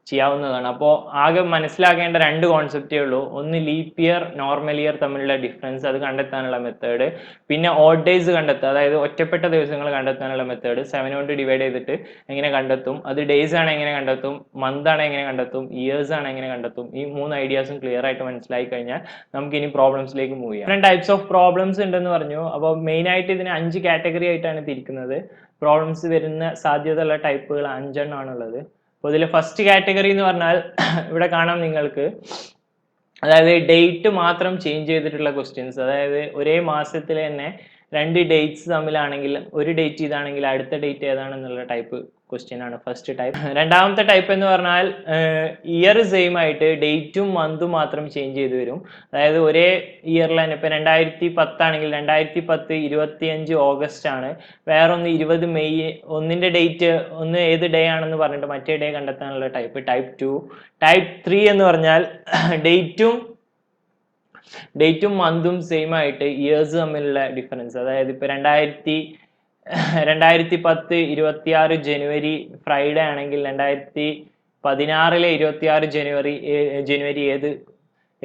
ചെയ്യാവുന്നതാണ്. അപ്പോൾ ആകെ മനസ്സിലാക്കേണ്ട രണ്ട് കോൺസെപ്റ്റേ ഉള്ളൂ. ഒന്ന് ലീപ് ഇയർ നോർമൽ ഇയർ തമ്മിലുള്ള ഡിഫറൻസ് അത് കണ്ടെത്താനുള്ള മെത്തേഡ് പിന്നെ ഓഡ് ഡേയ്സ് കണ്ടെത്തുക അതായത് ഒറ്റപ്പെട്ട ദിവസങ്ങൾ കണ്ടെത്താനുള്ള മെത്തേഡ് സെവൻ കൊണ്ട് ഡിവൈഡ് ചെയ്തിട്ട് എങ്ങനെ കണ്ടെത്തും? അത് ഡേയ്സ് ആണ് എങ്ങനെ കണ്ടെത്തും? മന്ത് ആണ് എങ്ങനെ കണ്ടെത്തും? ഇയേഴ്സ് ആണ് എങ്ങനെ കണ്ടെത്തും? ഈ മൂന്ന് ഐഡിയാസും ക്ലിയർ ആയിട്ട് മനസ്സിലായി കഴിഞ്ഞാൽ നമുക്ക് ഇനി പ്രോബ്ലംസിലേക്ക് മൂവ് ചെയ്യാം. രണ്ട് ടൈപ്സ് ഓഫ് പ്രോബ്ലംസ് ഉണ്ടെന്ന് പറഞ്ഞു. അപ്പോൾ മെയിനായിട്ട് ഇതിനെ അഞ്ച് കാറ്റഗറി ആയിട്ടാണ് തിരിക്കുന്നത്. പ്രോബ്ലംസ് വരുന്ന സാധ്യതയുള്ള ടൈപ്പുകൾ അഞ്ചെണ്ണമാണുള്ളത് അപ്പോൾ ഇതിൽ ഫസ്റ്റ് കാറ്റഗറി എന്ന് പറഞ്ഞാൽ ഇവിടെ കാണാം നിങ്ങൾക്ക്. അതായത് ഡേറ്റ് മാത്രം ചേഞ്ച് ചെയ്തിട്ടുള്ള ക്വസ്റ്റ്യൻസ് അതായത് ഒരേ മാസത്തിൽ തന്നെ രണ്ട് ഡേറ്റ്സ് തമ്മിലാണെങ്കിൽ ഒരു ഡേറ്റ് ഇതാണെങ്കിൽ അടുത്ത ഡേറ്റ് ഏതാണെന്നുള്ള ടൈപ്പ് ക്വസ്റ്റ്യൻ ആണ്. ഫസ്റ്റ് ടൈപ്പ് രണ്ടാമത്തെ ടൈപ്പ് എന്ന് പറഞ്ഞാൽ ഇയർ സെയിം ആയിട്ട് ഡേറ്റും മന്തും മാത്രം ചേഞ്ച് ചെയ്ത് വരും. അതായത് ഒരേ ഇയറിൽ തന്നെ ഇപ്പം രണ്ടായിരത്തി പത്താണെങ്കിൽ രണ്ടായിരത്തി പത്ത് ഇരുപത്തി അഞ്ച് ഓഗസ്റ്റ് ആണ്. വേറൊന്ന് ഇരുപത് മെയ് ഒന്നിന്റെ ഡേറ്റ് ഒന്ന് ഏത് ഡേ ആണെന്ന് പറഞ്ഞിട്ട് മറ്റേ ഡേ കണ്ടെത്താനുള്ള type type two type three എന്ന് പറഞ്ഞാൽ ഡേറ്റും ഡേറ്റും മന്തും സെയിം ആയിട്ട് ഇയേഴ്സ് തമ്മിലുള്ള ഡിഫറൻസ് അതായത് ഇപ്പൊ രണ്ടായിരത്തി രണ്ടായിരത്തി പത്ത് ഇരുപത്തിയാറ് ജനുവരി ഫ്രൈഡേ ആണെങ്കിൽ രണ്ടായിരത്തി പതിനാറിലെ ഇരുപത്തിയാറ് ജനുവരി ജനുവരി ഏത്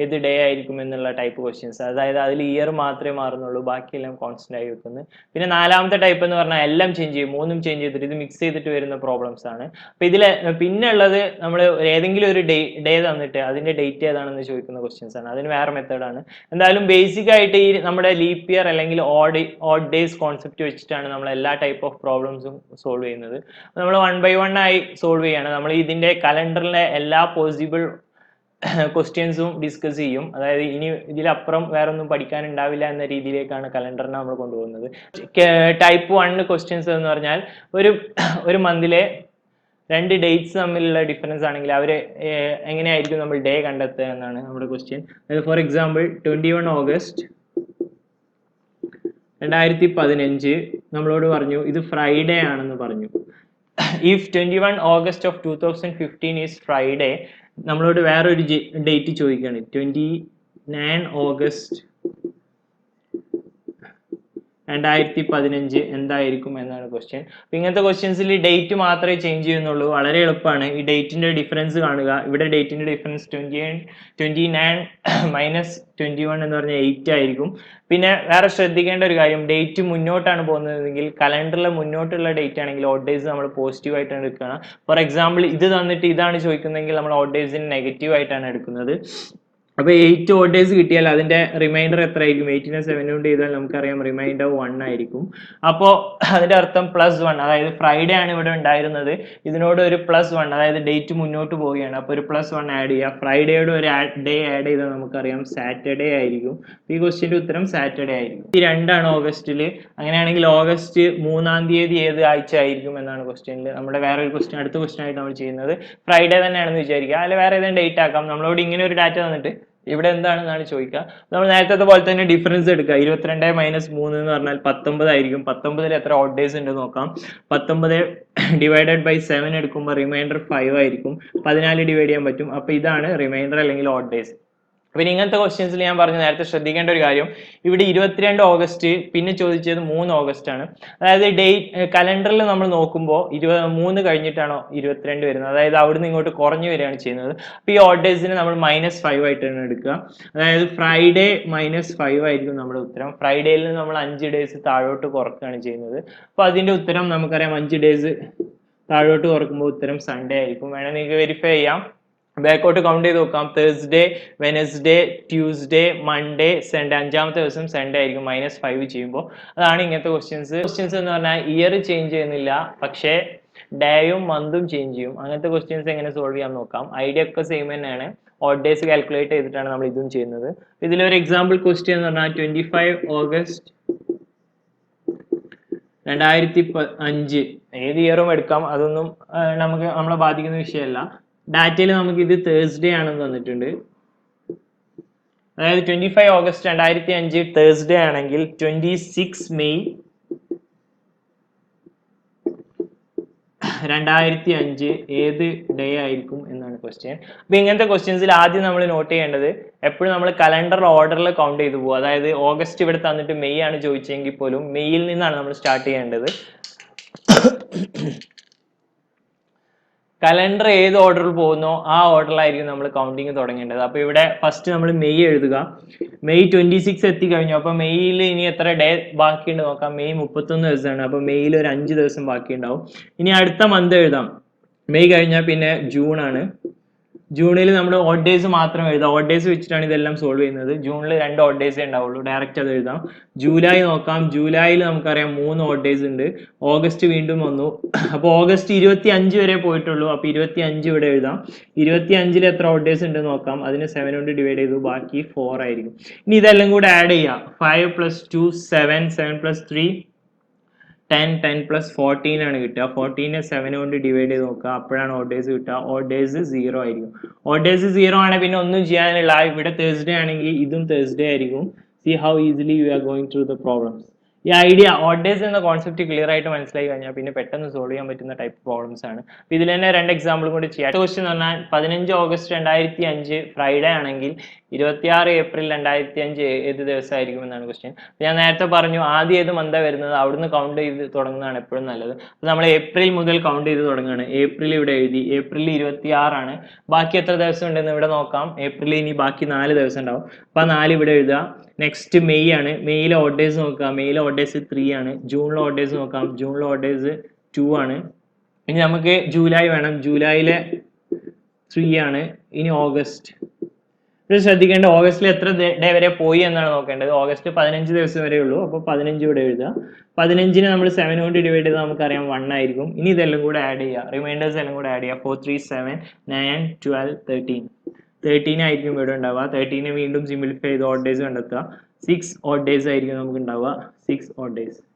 ഏത് ഡേ ആയിരിക്കും എന്നുള്ള ടൈപ്പ് ക്വസ്റ്റ്യൻസ് അതായത് അതിൽ ഇയർ മാത്രമേ മാറുന്നുള്ളൂ ബാക്കിയെല്ലാം കോൺസ്റ്റന്റ് ആയി വെക്കുന്നത് പിന്നെ നാലാമത്തെ ടൈപ്പ് എന്ന് പറഞ്ഞാൽ എല്ലാം ചേഞ്ച് ചെയ്യും മൂന്നും ചേഞ്ച് ചെയ്തിട്ട് ഇത് മിക്സ് ചെയ്തിട്ട് വരുന്ന പ്രോബ്ലംസ് ആണ്. അപ്പൊ ഇതിൽ പിന്നെ ഉള്ളത് നമ്മൾ ഏതെങ്കിലും ഒരു ഡേ ഡേ തന്നിട്ട് അതിന്റെ ഡേറ്റ് ഏതാണെന്ന് ചോദിക്കുന്ന ക്വസ്റ്റ്യൻസ് ആണ്. അതിന് വേറെ മെത്തേഡാണ് എന്തായാലും ബേസിക് ആയിട്ട് ഈ നമ്മുടെ ലീപ് ഇയർ അല്ലെങ്കിൽ ഓഡ് ഓഡ് ഡേയ്സ് കോൺസെപ്റ്റ് വെച്ചിട്ടാണ് നമ്മൾ എല്ലാ ടൈപ്പ് ഓഫ് പ്രോബ്ലംസും സോൾവ് ചെയ്യുന്നത്. നമ്മൾ വൺ ബൈ വൺ ആയി സോൾവ് ചെയ്യാണ്. നമ്മൾ ഇതിന്റെ കലണ്ടറിലെ എല്ലാ പോസിബിൾ ക്വസ്റ്റ്യൻസും ഡിസ്കസ് ചെയ്യും. അതായത് ഇനി ഇതിലപ്പുറം വേറെ ഒന്നും പഠിക്കാൻ ഉണ്ടാവില്ല എന്ന രീതിയിലേക്കാണ് കലണ്ടറിനെ നമ്മൾ കൊണ്ടുപോകുന്നത്. ടൈപ്പ് വൺ ക്വസ്റ്റ്യൻസ് എന്ന് പറഞ്ഞാൽ ഒരു ഒരു മന്തിലെ രണ്ട് ഡേറ്റ്സ് തമ്മിലുള്ള ഡിഫറൻസ് ആണെങ്കിൽ അവർ എങ്ങനെയായിരിക്കും നമ്മൾ ഡേ കണ്ടെത്തുക എന്നാണ് നമ്മുടെ ക്വസ്റ്റ്യൻ അതായത് for example twenty one August രണ്ടായിരത്തി പതിനഞ്ച് നമ്മളോട് പറഞ്ഞു ഇത് ഫ്രൈഡേ ആണെന്ന് പറഞ്ഞു. If twenty one August of two thousand fifteen is Friday നമ്മളോട് വേറൊരു ഡേറ്റ് ചോദിക്കുകയാണ്. ട്വന്റി നയൻ ഓഗസ്റ്റ് രണ്ടായിരത്തി പതിനഞ്ച് എന്തായിരിക്കും എന്നാണ് ക്വസ്റ്റ്യൻ അപ്പൊ ഇങ്ങനത്തെ ക്വസ്റ്റ്യൻസിൽ ഡേറ്റ് മാത്രമേ ചേഞ്ച് ചെയ്യുന്നുള്ളൂ. വളരെ എളുപ്പമാണ്. ഈ ഡേറ്റിന്റെ ഡിഫറൻസ് കാണുക. ഇവിടെ ഡേറ്റിന്റെ difference twenty twenty nine minus twenty one എന്ന് പറഞ്ഞാൽ എയ്റ്റ് ആയിരിക്കും. പിന്നെ വേറെ ശ്രദ്ധിക്കേണ്ട ഒരു കാര്യം. ഡേറ്റ് മുന്നോട്ടാണ് പോകുന്നതെങ്കിൽ കലണ്ടറിലെ മുന്നോട്ടുള്ള ഡേറ്റ് ആണെങ്കിൽ ഓഡ് ഡേയ്സ് നമ്മൾ പോസിറ്റീവ് ആയിട്ടാണ് എടുക്കണം ഫോർ എക്സാമ്പിൾ ഇത് തന്നിട്ട് ഇതാണ് ചോദിക്കുന്നതെങ്കിൽ നമ്മൾ ഓഡ് ഡേയ്സിന് നെഗറ്റീവ് ആയിട്ടാണ് എടുക്കുന്നത്. അപ്പോൾ എയ്റ്റ് ഓർഡേഴ്സ് കിട്ടിയാൽ അതിന്റെ റിമൈൻഡർ എത്ര ആയിരിക്കും എയ്റ്റിനെ സെവൻ കൊണ്ട് ചെയ്താൽ നമുക്കറിയാം റിമൈൻഡർ വൺ ആയിരിക്കും. അപ്പോ അതിന്റെ അർത്ഥം പ്ലസ് വൺ അതായത് ഫ്രൈഡേ ആണ് ഇവിടെ ഉണ്ടായിരുന്നത്. ഇതിനോട് ഒരു പ്ലസ് വൺ അതായത് ഡേറ്റ് മുന്നോട്ട് പോവുകയാണ്. അപ്പോൾ ഒരു പ്ലസ് വൺ ആഡ് ചെയ്യുക. ഫ്രൈഡേയുടെ ഒരു ഡേ ആഡ് ചെയ്താൽ നമുക്കറിയാം സാറ്റർഡേ ആയിരിക്കും. ഈ ക്വസ്റ്റ്യന്റെ ഉത്തരം സാറ്റർഡേ ആയിരിക്കും. ഈ രണ്ടാണ് ഓഗസ്റ്റിൽ അങ്ങനെയാണെങ്കിൽ ഓഗസ്റ്റ് മൂന്നാം തീയതി ഏത് ആഴ്ച ആയിരിക്കും എന്നാണ് ക്വസ്റ്റ്യനിൽ നമ്മുടെ വേറെ ഒരു ക്വസ്റ്റ്യൻ അടുത്ത ക്വസ്റ്റ്യൻ ആയിട്ട് നമ്മൾ ചെയ്യുന്നത്. ഫ്രൈഡേ തന്നെയാണെന്ന് വിചാരിക്കുക. അല്ലെങ്കിൽ വേറെ ഏതെങ്കിലും ഡേറ്റ് ആക്കാം. നമ്മളോട് ഇങ്ങനെ ഒരു ഡാറ്റ തന്നിട്ട് ഇവിടെ എന്താണെന്നാണ് ചോദിക്കുക. നമ്മൾ നേരത്തെ പോലെ തന്നെ ഡിഫറൻസ് എടുക്കുക. ഇരുപത്തിരണ്ട് മൈനസ് മൂന്ന് എന്ന് പറഞ്ഞാൽ പത്തൊമ്പത് ആയിരിക്കും. പത്തൊമ്പതിൽ എത്ര ഓഡ് ഡേയ്സ് ഉണ്ട് നോക്കാം. പത്തൊമ്പത് ഡിവൈഡഡ് ബൈ സെവൻ എടുക്കുമ്പോൾ റിമൈൻഡർ ഫൈവ് ആയിരിക്കും. പതിനാല് ഡിവൈഡ് ചെയ്യാൻ പറ്റും. അപ്പോൾ ഇതാണ് റിമൈൻഡർ അല്ലെങ്കിൽ ഓഡ് ഡേയ്സ് പിന്നെ ഇങ്ങനത്തെ ക്വസ്റ്റ്യൻസിൽ ഞാൻ പറഞ്ഞ നേരത്തെ ശ്രദ്ധിക്കേണ്ട ഒരു കാര്യം. ഇവിടെ ഇരുപത്തിരണ്ട് ഓഗസ്റ്റ് പിന്നെ ചോദിച്ചത് മൂന്ന് ഓഗസ്റ്റ് ആണ്. അതായത് ഡേറ്റ് കലണ്ടറിൽ നമ്മൾ നോക്കുമ്പോൾ ഇരുപത് മൂന്ന് കഴിഞ്ഞിട്ടാണോ ഇരുപത്തിരണ്ട് വരുന്നത്? അതായത് അവിടുന്ന് ഇങ്ങോട്ട് കുറഞ്ഞു വരികയാണ് ചെയ്യുന്നത്. അപ്പോൾ ഈ ഓഡ് ഡേയ്സിന് നമ്മൾ മൈനസ് ഫൈവ് ആയിട്ടാണ് എടുക്കുക. അതായത് ഫ്രൈഡേ മൈനസ് ഫൈവ് ആയിരിക്കും നമ്മുടെ ഉത്തരം. ഫ്രൈഡേയിൽ നിന്ന് നമ്മൾ അഞ്ച് ഡേയ്സ് താഴോട്ട് കുറക്കുകയാണ് ചെയ്യുന്നത്. അപ്പോൾ അതിന്റെ ഉത്തരം നമുക്കറിയാം. അഞ്ച് ഡേയ്സ് താഴോട്ട് കുറക്കുമ്പോൾ ഉത്തരം സൺഡേ ആയിരിക്കും. വേണമെങ്കിൽ നിങ്ങൾക്ക് വെരിഫൈ ചെയ്യാം. ബാക്കോട്ട് കൗണ്ട് ചെയ്ത് നോക്കാം. Thursday Wednesday Tuesday Monday Sunday അഞ്ചാമത്തെ ദിവസം സൺഡേ ആയിരിക്കും. മൈനസ് ഫൈവ് ചെയ്യുമ്പോൾ അതാണ് ഇങ്ങനത്തെ ക്വസ്റ്റ്യൻസ് ക്വസ്റ്റ്യൻസ് എന്ന് പറഞ്ഞാൽ ഇയർ ചേഞ്ച് ചെയ്യുന്നില്ല. പക്ഷേ ഡേയും മന്തും ചേഞ്ച് ചെയ്യും. അങ്ങനത്തെ ക്വസ്റ്റ്യൻസ് എങ്ങനെ സോൾവ് ചെയ്യാൻ നോക്കാം. ഐഡിയ ഒക്കെ സെയിം തന്നെയാണ്. ഓഡ് ഡേയ്സ് കാൽക്കുലേറ്റ് ചെയ്തിട്ടാണ് നമ്മൾ ഇതും ചെയ്യുന്നത്. ഇതിലൊരു എക്സാമ്പിൾ ക്വസ്റ്റ്യൻ എന്ന് പറഞ്ഞാൽ ട്വന്റി ഫൈവ് ഓഗസ്റ്റ് രണ്ടായിരത്തി അഞ്ച്. ഏത് ഇയറും എടുക്കാം. അതൊന്നും നമുക്ക് നമ്മളെ ബാധിക്കുന്ന വിഷയമല്ല. ഡാറ്റയിൽ നമുക്ക് ഇത് തേഴ്സ്ഡേ ആണെന്ന് തന്നിട്ടുണ്ട്. അതായത് ട്വന്റി ഫൈവ് ഓഗസ്റ്റ് രണ്ടായിരത്തി അഞ്ച് തേഴ്സ്ഡേ ആണെങ്കിൽ ട്വന്റി സിക്സ് മെയ് രണ്ടായിരത്തി അഞ്ച് ഏത് ഡേ ആയിരിക്കും എന്നാണ് ക്വസ്റ്റ്യൻ അപ്പൊ ഇങ്ങനത്തെ ക്വസ്റ്റ്യൻസിൽ ആദ്യം നമ്മൾ നോട്ട് ചെയ്യേണ്ടത് എപ്പോഴും നമ്മൾ കലണ്ടർ ഓർഡറിൽ കൗണ്ട് ചെയ്തു പോകും അതായത് ഓഗസ്റ്റ് ഇവിടെ തന്നിട്ട് മെയ് ആണ് ചോദിച്ചെങ്കിൽ പോലും മെയ്യിൽ നിന്നാണ് നമ്മൾ സ്റ്റാർട്ട് ചെയ്യേണ്ടത്. കലണ്ടർ ഏത് ഓർഡറിൽ പോകുന്നോ ആ ഓർഡറിലായിരിക്കും നമ്മൾ കൗണ്ടിങ് തുടങ്ങേണ്ടത്. അപ്പോൾ ഇവിടെ ഫസ്റ്റ് നമ്മൾ മെയ് എഴുതുക. മെയ് ട്വന്റി സിക്സ് എത്തിക്കഴിഞ്ഞു. അപ്പോൾ മെയ്യിൽ ഇനി എത്ര ഡേ ബാക്കിയുണ്ട് നോക്കാം. മെയ് മുപ്പത്തൊന്ന് ദിവസമാണ്. അപ്പോൾ മെയ്യിൽ ഒരു അഞ്ച് ദിവസം ബാക്കിയുണ്ടാവും. ഇനി അടുത്ത മന്ത് എഴുതാം. മെയ് കഴിഞ്ഞാൽ പിന്നെ ജൂൺ ആണ്. ജൂണിൽ നമ്മൾ ഓഡ് ഡേയ്സ് മാത്രം എഴുതാം. ഓഡ് ഡേയ്സ് വെച്ചിട്ടാണ് ഇതെല്ലാം സോൾവ് ചെയ്യുന്നത്. ജൂണിൽ രണ്ട് ഓഡ് ഡേയ്സേ ഉണ്ടാവുള്ളൂ. ഡയറക്റ്റ് അത് എഴുതാം. ജൂലൈ നോക്കാം. ജൂലൈയിൽ നമുക്കറിയാം മൂന്ന് ഓഡ് ഡേയ്സ് ഉണ്ട്. ഓഗസ്റ്റ് വീണ്ടും വന്നു. അപ്പോൾ ഓഗസ്റ്റ് ഇരുപത്തി അഞ്ച് വരെ പോയിട്ടുള്ളൂ. അപ്പോൾ ഇരുപത്തി അഞ്ച് ഇവിടെ എഴുതാം. ഇരുപത്തി അഞ്ചിൽ എത്ര ഓഡ് ഡേയ്സ് ഉണ്ട് നോക്കാം. അതിന് സെവൻ കൊണ്ട് ഡിവൈഡ് ചെയ്തു. ബാക്കി ഫോർ ആയിരിക്കും. ഇനി ഇതെല്ലാം കൂടെ ആഡ് ചെയ്യാം. Five plus two seven seven plus three ten ten plus fourteen ആണ് കിട്ടുക. ഫോർട്ടീനെ സെവൻ കൊണ്ട് ഡിവൈഡ് ചെയ്ത് നോക്കുക. അപ്പോഴാണ് ഓർഡേഴ്സ് കിട്ടുക. ഓർഡേഴ്സ് സീറോ ആയിരിക്കും. ഓർഡേഴ്സ് സീറോ ആണെങ്കിൽ പിന്നെ ഒന്നും ചെയ്യാനില്ല. ഇവിടെ തേഴ്സ്ഡേ ആണെങ്കിൽ ഇതും തേഴ്സ്ഡേ ആയിരിക്കും. See how easily you are going through the problems ഈ ഐഡിയ ഓർഡേഴ്സ് എന്ന കോൺസെപ്റ്റ് ക്ലിയർ ആയിട്ട് മനസ്സിലായി കഴിഞ്ഞാൽ പിന്നെ പെട്ടെന്ന് സോൾവ് ചെയ്യാൻ പറ്റുന്ന ടൈപ്പ് പ്രോബ്ലംസ് ആണ്. ഇതിൽ തന്നെ രണ്ട് എക്സാമ്പിൾ കൂടി ചെയ്യാം. ക്വസ്റ്റ്യൻ എന്ന് പറഞ്ഞാൽ പതിനഞ്ച് ഓഗസ്റ്റ് രണ്ടായിരത്തി അഞ്ച് ഫ്രൈഡേ ആണെങ്കിൽ ഇരുപത്തിയാറ് ഏപ്രിൽ രണ്ടായിരത്തി അഞ്ച് ഏത് ദിവസമായിരിക്കും എന്നാണ് ക്വസ്റ്റ്യൻ ഞാൻ നേരത്തെ പറഞ്ഞു ആദ്യം ഏത് മന്ത വരുന്നത് അവിടുന്ന് കൗണ്ട് ചെയ്ത് തുടങ്ങുന്നതാണ് എപ്പോഴും നല്ലത്. അപ്പോൾ നമ്മൾ ഏപ്രിൽ മുതൽ കൗണ്ട് ചെയ്ത് തുടങ്ങുകയാണ്. ഏപ്രിൽ ഇവിടെ എഴുതി ഏപ്രിൽ ഇരുപത്തി ആറാണ് ബാക്കി എത്ര ദിവസം ഉണ്ടെന്ന് ഇവിടെ നോക്കാം. ഏപ്രിൽ ഇനി ബാക്കി നാല് ദിവസം ഉണ്ടാവും. അപ്പോൾ ആ നാല് ഇവിടെ എഴുതുക. നെക്സ്റ്റ് മെയ് ആണ്. മെയ്യിലെ ഓർഡേഴ്സ് നോക്കാം മെയ്യിലെ ഓർഡേഴ്സ് ത്രീ ആണ്. ജൂണിലെ ഓർഡേഴ്സ് നോക്കാം. ജൂണിലെ ഓർഡേഴ്സ് ടു ആണ്. ഇനി നമുക്ക് ജൂലൈ വേണം. ജൂലൈയിലെ ത്രീ ആണ്. ഇനി ഓഗസ്റ്റ്. ഇത് ശ്രദ്ധിക്കേണ്ട ഓഗസ്റ്റിൽ എത്ര ഡേ വരെ പോയി എന്നാണ് നോക്കേണ്ടത്. ഓഗസ്റ്റ് പതിനഞ്ച് ദിവസം വരെ ഉള്ളൂ. അപ്പോൾ പതിനഞ്ച് ഇവിടെ എഴുതുക. പതിനഞ്ചിന് നമ്മൾ സെവൻ കൊണ്ട് ഡിവൈഡ് ചെയ്താൽ നമുക്കറിയാം വൺ ആയിരിക്കും. ഇനി ഇതെല്ലാം കൂടെ ആഡ് ചെയ്യുക. റിമൈൻഡേഴ്സ് എല്ലാം കൂടെ ആഡ് ചെയ്യുക. Four three seven nine twelve thirteen thirteen ആയിരിക്കും ഇവിടെ ഉണ്ടാവുക. തേർട്ടീനെ വീണ്ടും സിംപ്ലിഫൈ ചെയ്ത് ഓഡ് ഡേയ്സ് കണ്ടെത്തുക. സിക്സ് ഓഡ് ഡേയ്സ് ആയിരിക്കും നമുക്ക് ഉണ്ടാവുക. സിക്സ് ഓഡ് ഡേയ്സ്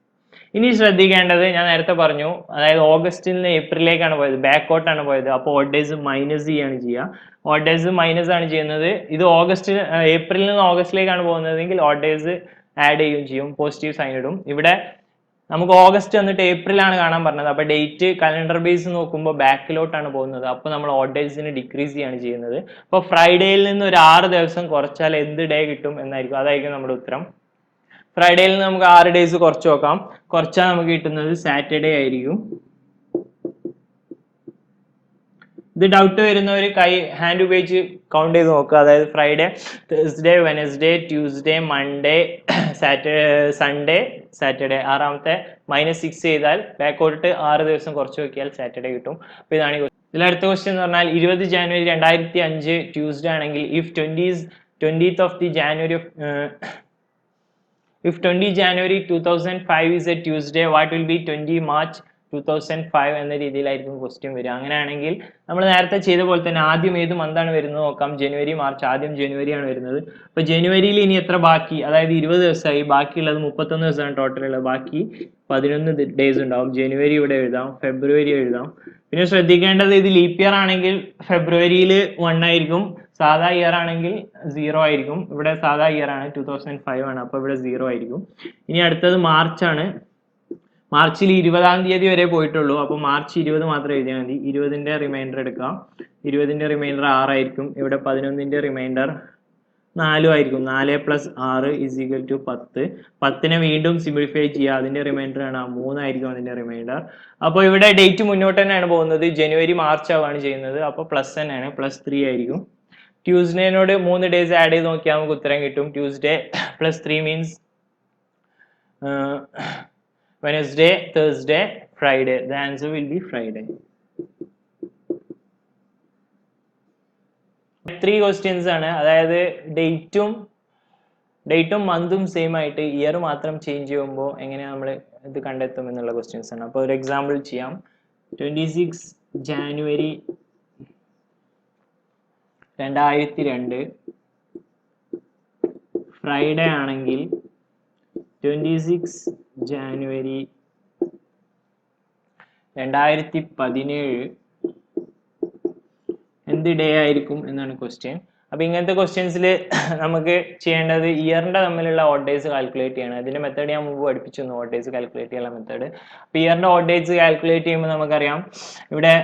ഇനി ശ്രദ്ധിക്കേണ്ടത് ഞാൻ നേരത്തെ പറഞ്ഞു അതായത് ഓഗസ്റ്റിൽ നിന്ന് ഏപ്രിലേക്കാണ് പോയത് ബാക്കോട്ടാണ് പോയത്. അപ്പോൾ ഓഡേസ് മൈനസ് ചെയ്യാണ് ചെയ്യുക. ഓഡേസ് മൈനസ് ആണ് ചെയ്യുന്നത്. ഇത് ഓഗസ്റ്റിൽ ഏപ്രിലിൽ നിന്ന് ഓഗസ്റ്റിലേക്കാണ് പോകുന്നതെങ്കിൽ ഓഡേസ് ആഡ് ചെയ്യുകയും ചെയ്യും പോസിറ്റീവ് സൈൻ ഇടും. ഇവിടെ നമുക്ക് ഓഗസ്റ്റ് വന്നിട്ട് ഏപ്രിലാണ് കാണാൻ പറഞ്ഞത്. അപ്പോൾ ഡേറ്റ് കലണ്ടർ ബേസ് നോക്കുമ്പോൾ ബാക്കിലോട്ടാണ് പോകുന്നത്. അപ്പോൾ നമ്മൾ ഓഡേസിന് ഡിക്രീസ് ചെയ്യാണ് ചെയ്യുന്നത്. അപ്പോൾ ഫ്രൈഡേയിൽ നിന്ന് ഒരു ആറ് ദിവസം കുറച്ചാൽ എന്ത് ഡേ കിട്ടും എന്നായിരിക്കും. അതായിരിക്കും നമ്മുടെ ഉത്തരം. ഫ്രൈഡേയിൽ നിന്ന് നമുക്ക് ആറ് ഡേയ്സ് കുറച്ച് നോക്കാം. കുറച്ചാൽ നമുക്ക് കിട്ടുന്നത് സാറ്റർഡേ ആയിരിക്കും. ഇത് ഡൗട്ട് വരുന്നവർ കൈ ഹാൻഡ് ഉപയോഗിച്ച് കൗണ്ട് ചെയ്ത് നോക്കുക. അതായത് Friday Thursday Wednesday Tuesday Monday Saturday Sunday Saturday ആറാമത്തെ മൈനസ് സിക്സ് ചെയ്താൽ ബാക്കോട്ട് ആറ് ദിവസം കുറച്ച് നോക്കിയാൽ സാറ്റർഡേ കിട്ടും. അപ്പോൾ ഇതാണ് ഇതിൽ അടുത്ത ക്വസ്റ്റ്യൻ എന്ന് പറഞ്ഞാൽ ഇരുപത് ജാനുവരി രണ്ടായിരത്തി അഞ്ച് ട്യൂസ്ഡേ ആണെങ്കിൽ if twenties twentieth of the January of If 20 January 2005 is a Tuesday, what will be 20 March 2005 എന്ന രീതിയിലായിരിക്കും ക്വസ്റ്റ്യൻ വരിക. അങ്ങനെയാണെങ്കിൽ നമ്മൾ നേരത്തെ ചെയ്ത പോലെ തന്നെ ആദ്യം ഏത് മന്താണ് വരുന്നത് നോക്കാം. ജനുവരി മാർച്ച് ആദ്യം ജനുവരി ആണ് വരുന്നത്. അപ്പോൾ ജനുവരിയിൽ ഇനി എത്ര ബാക്കി? അതായത് ഇരുപത് ദിവസമായി. ബാക്കിയുള്ളത് മുപ്പത്തൊന്ന് ദിവസമാണ് ടോട്ടൽ ഉള്ളത്. ബാക്കി പതിനൊന്ന് ഡേയ്സ് ഉണ്ടാവും. ജനുവരി ഇവിടെ എഴുതാം. ഫെബ്രുവരി എഴുതാം. പിന്നെ ശ്രദ്ധിക്കേണ്ടത് ഇത് ലീപ്പ് ഇയർ ആണെങ്കിൽ ഫെബ്രുവരിയിൽ വൺ ആയിരിക്കും. സാധാ ഇയർ ആണെങ്കിൽ സീറോ ആയിരിക്കും. ഇവിടെ സാധാ ഇയർ ആണ് ടൂ തൗസൻഡ് ഫൈവ് ആണ്. അപ്പോൾ ഇവിടെ സീറോ ആയിരിക്കും. ഇനി അടുത്തത് മാർച്ച് ആണ്. മാർച്ചിൽ ഇരുപതാം തീയതി വരെ പോയിട്ടുള്ളൂ. അപ്പോൾ മാർച്ച് ഇരുപത് മാത്രം എഴുതിയാൽ മതി. ഇരുപതിന്റെ റിമൈൻഡർ എടുക്കാം ഇരുപതിന്റെ റിമൈൻഡർ ആറായിരിക്കും ഇവിടെ പതിനൊന്നിന്റെ റിമൈൻഡർ നാലും ആയിരിക്കും. നാല് പ്ലസ് ആറ് ഇസ് ഈക്വൽ ടു പത്ത്. പത്തിനെ വീണ്ടും സിംപ്ലിഫൈ ചെയ്യുക. അതിന്റെ റിമൈൻഡർ ആണ്. മൂന്നായിരിക്കും അതിന്റെ റിമൈൻഡർ അപ്പോൾ ഇവിടെ ഡേറ്റ് മുന്നോട്ട് തന്നെയാണ് പോകുന്നത്. ജനുവരി മാർച്ച് ആവുകയാണ് ചെയ്യുന്നത്. അപ്പോൾ പ്ലസ് തന്നെയാണ്. പ്ലസ് ത്രീ ആയിരിക്കും. ട്യൂസ്ഡേനോട് മൂന്ന് ഡേയ്സ് ആഡ് ചെയ്ത് നോക്കിയാൽ നമുക്ക് ഉത്തരം കിട്ടും. Tuesday plus three means Wednesday Thursday Friday the answer will be Friday three questions ആണ്. അതായത് ഡേറ്റും ഡേറ്റും മന്തും സെയിം ആയിട്ട് ഇയർ മാത്രം ചേഞ്ച് ചെയ്യുമ്പോൾ എങ്ങനെ നമ്മൾ ഇത് കണ്ടെത്തും എന്നുള്ള ക്വസ്റ്റ്യൻസ് ആണ്. അപ്പോൾ ഒരു എക്സാമ്പിൾ ചെയ്യാം. ട്വന്റി സിക്സ് ജാനുവരി രണ്ടായിരത്തി രണ്ട് ഫ്രൈഡേ ആണെങ്കിൽ ട്വന്റി സിക്സ് ജാനുവരി രണ്ടായിരത്തി പതിനേഴ് എന്ത് ഡേ ആയിരിക്കും? എന്നാണ് ക്വസ്റ്റ്യൻ അപ്പോൾ ഇങ്ങനത്തെ ക്വസ്റ്റ്യൻസിൽ നമുക്ക് ചെയ്യേണ്ടത് ഇയറിന്റെ തമ്മിലുള്ള ഓഡ് കാൽക്കുലേറ്റ് ചെയ്യണം. അതിന്റെ മെത്തേഡ് ഞാൻ മുമ്പ് പഠിപ്പിച്ചു തന്നു ഓഡ് കാൽക്കുലേറ്റ് ചെയ്യാനുള്ള മെത്തേഡ് അപ്പോൾ ഇയറിന്റെ ഓഡ് കാൽക്കുലേറ്റ് ചെയ്യുമ്പോൾ നമുക്കറിയാം ഇവിടെ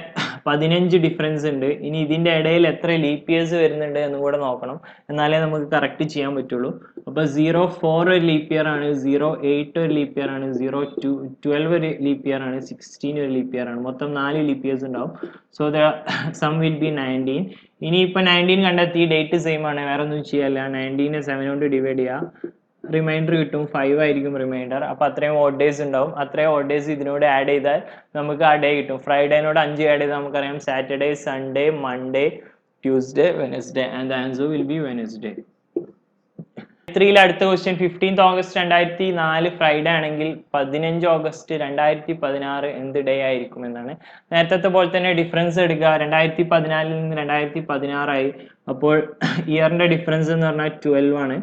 പതിനഞ്ച് ഡിഫറൻസ് ഉണ്ട്. ഇനി ഇതിന്റെ ഇടയിൽ എത്ര ലീപ് ഇയേഴ്സ് വരുന്നുണ്ട് എന്നും കൂടെ നോക്കണം. എന്നാലേ നമുക്ക് കറക്റ്റ് ചെയ്യാൻ പറ്റുള്ളൂ. അപ്പോൾ സീറോ ഫോർ ഒരു ലീപ്പ് ഇയർ ആണ് സീറോ എയ്റ്റ് ഒരു ലീപ്പ് ഇയർ ആണ് സീറോ ടു ട്വൽവ് ഒരു ലീപ്പ് ഇയർ ആണ് സിക്സ്റ്റീൻ ഒരു ലീപ്പ് ഇയർ ആണ്. മൊത്തം നാല് ലീപ്പ് ഇയേഴ്സ് ഉണ്ടാവും. So the sum will be nineteen ഇനി ഇപ്പൊ നയന്റീൻ കണ്ടെത്തി ഡേറ്റ് സെയിം ആണ് വേറെ ഒന്നും ചെയ്യല്ല നയന്റീനെ സെവൻ കൊണ്ട് ഡിവൈഡ് ചെയ്യുക റിമൈൻഡർ കിട്ടും ഫൈവ് ആയിരിക്കും റിമൈൻഡർ അപ്പൊ അത്രയും ഓഡ് ഡേയ്സ് ഉണ്ടാവും. അത്രയും ഓഡ് ഡേയ്സ് ഇതിനോട് ആഡ് ചെയ്താൽ നമുക്ക് ആ ഡേ കിട്ടും. ഫ്രൈഡേനോട് അഞ്ച് ആഡ് ചെയ്താൽ നമുക്കറിയാം Saturday Sunday Monday Tuesday Wednesday and answer will be Wednesday ത്രീയിൽ അടുത്ത ക്വസ്റ്റ്യൻ ഫിഫ്റ്റീൻത് ഓഗസ്റ്റ് രണ്ടായിരത്തി നാല് ഫ്രൈഡേ ആണെങ്കിൽ പതിനഞ്ച് ഓഗസ്റ്റ് രണ്ടായിരത്തി പതിനാറ് എന്ത് ഡേ ആയിരിക്കും എന്നാണ്. നേരത്തെ പോലെ തന്നെ ഡിഫറൻസ് എടുക്കുക. രണ്ടായിരത്തി പതിനാലിൽ നിന്ന് രണ്ടായിരത്തി പതിനാറായി അപ്പോൾ ഇയറിന്റെ ഡിഫറൻസ് എന്ന് പറഞ്ഞാൽ ട്വൽവ് ആണ്.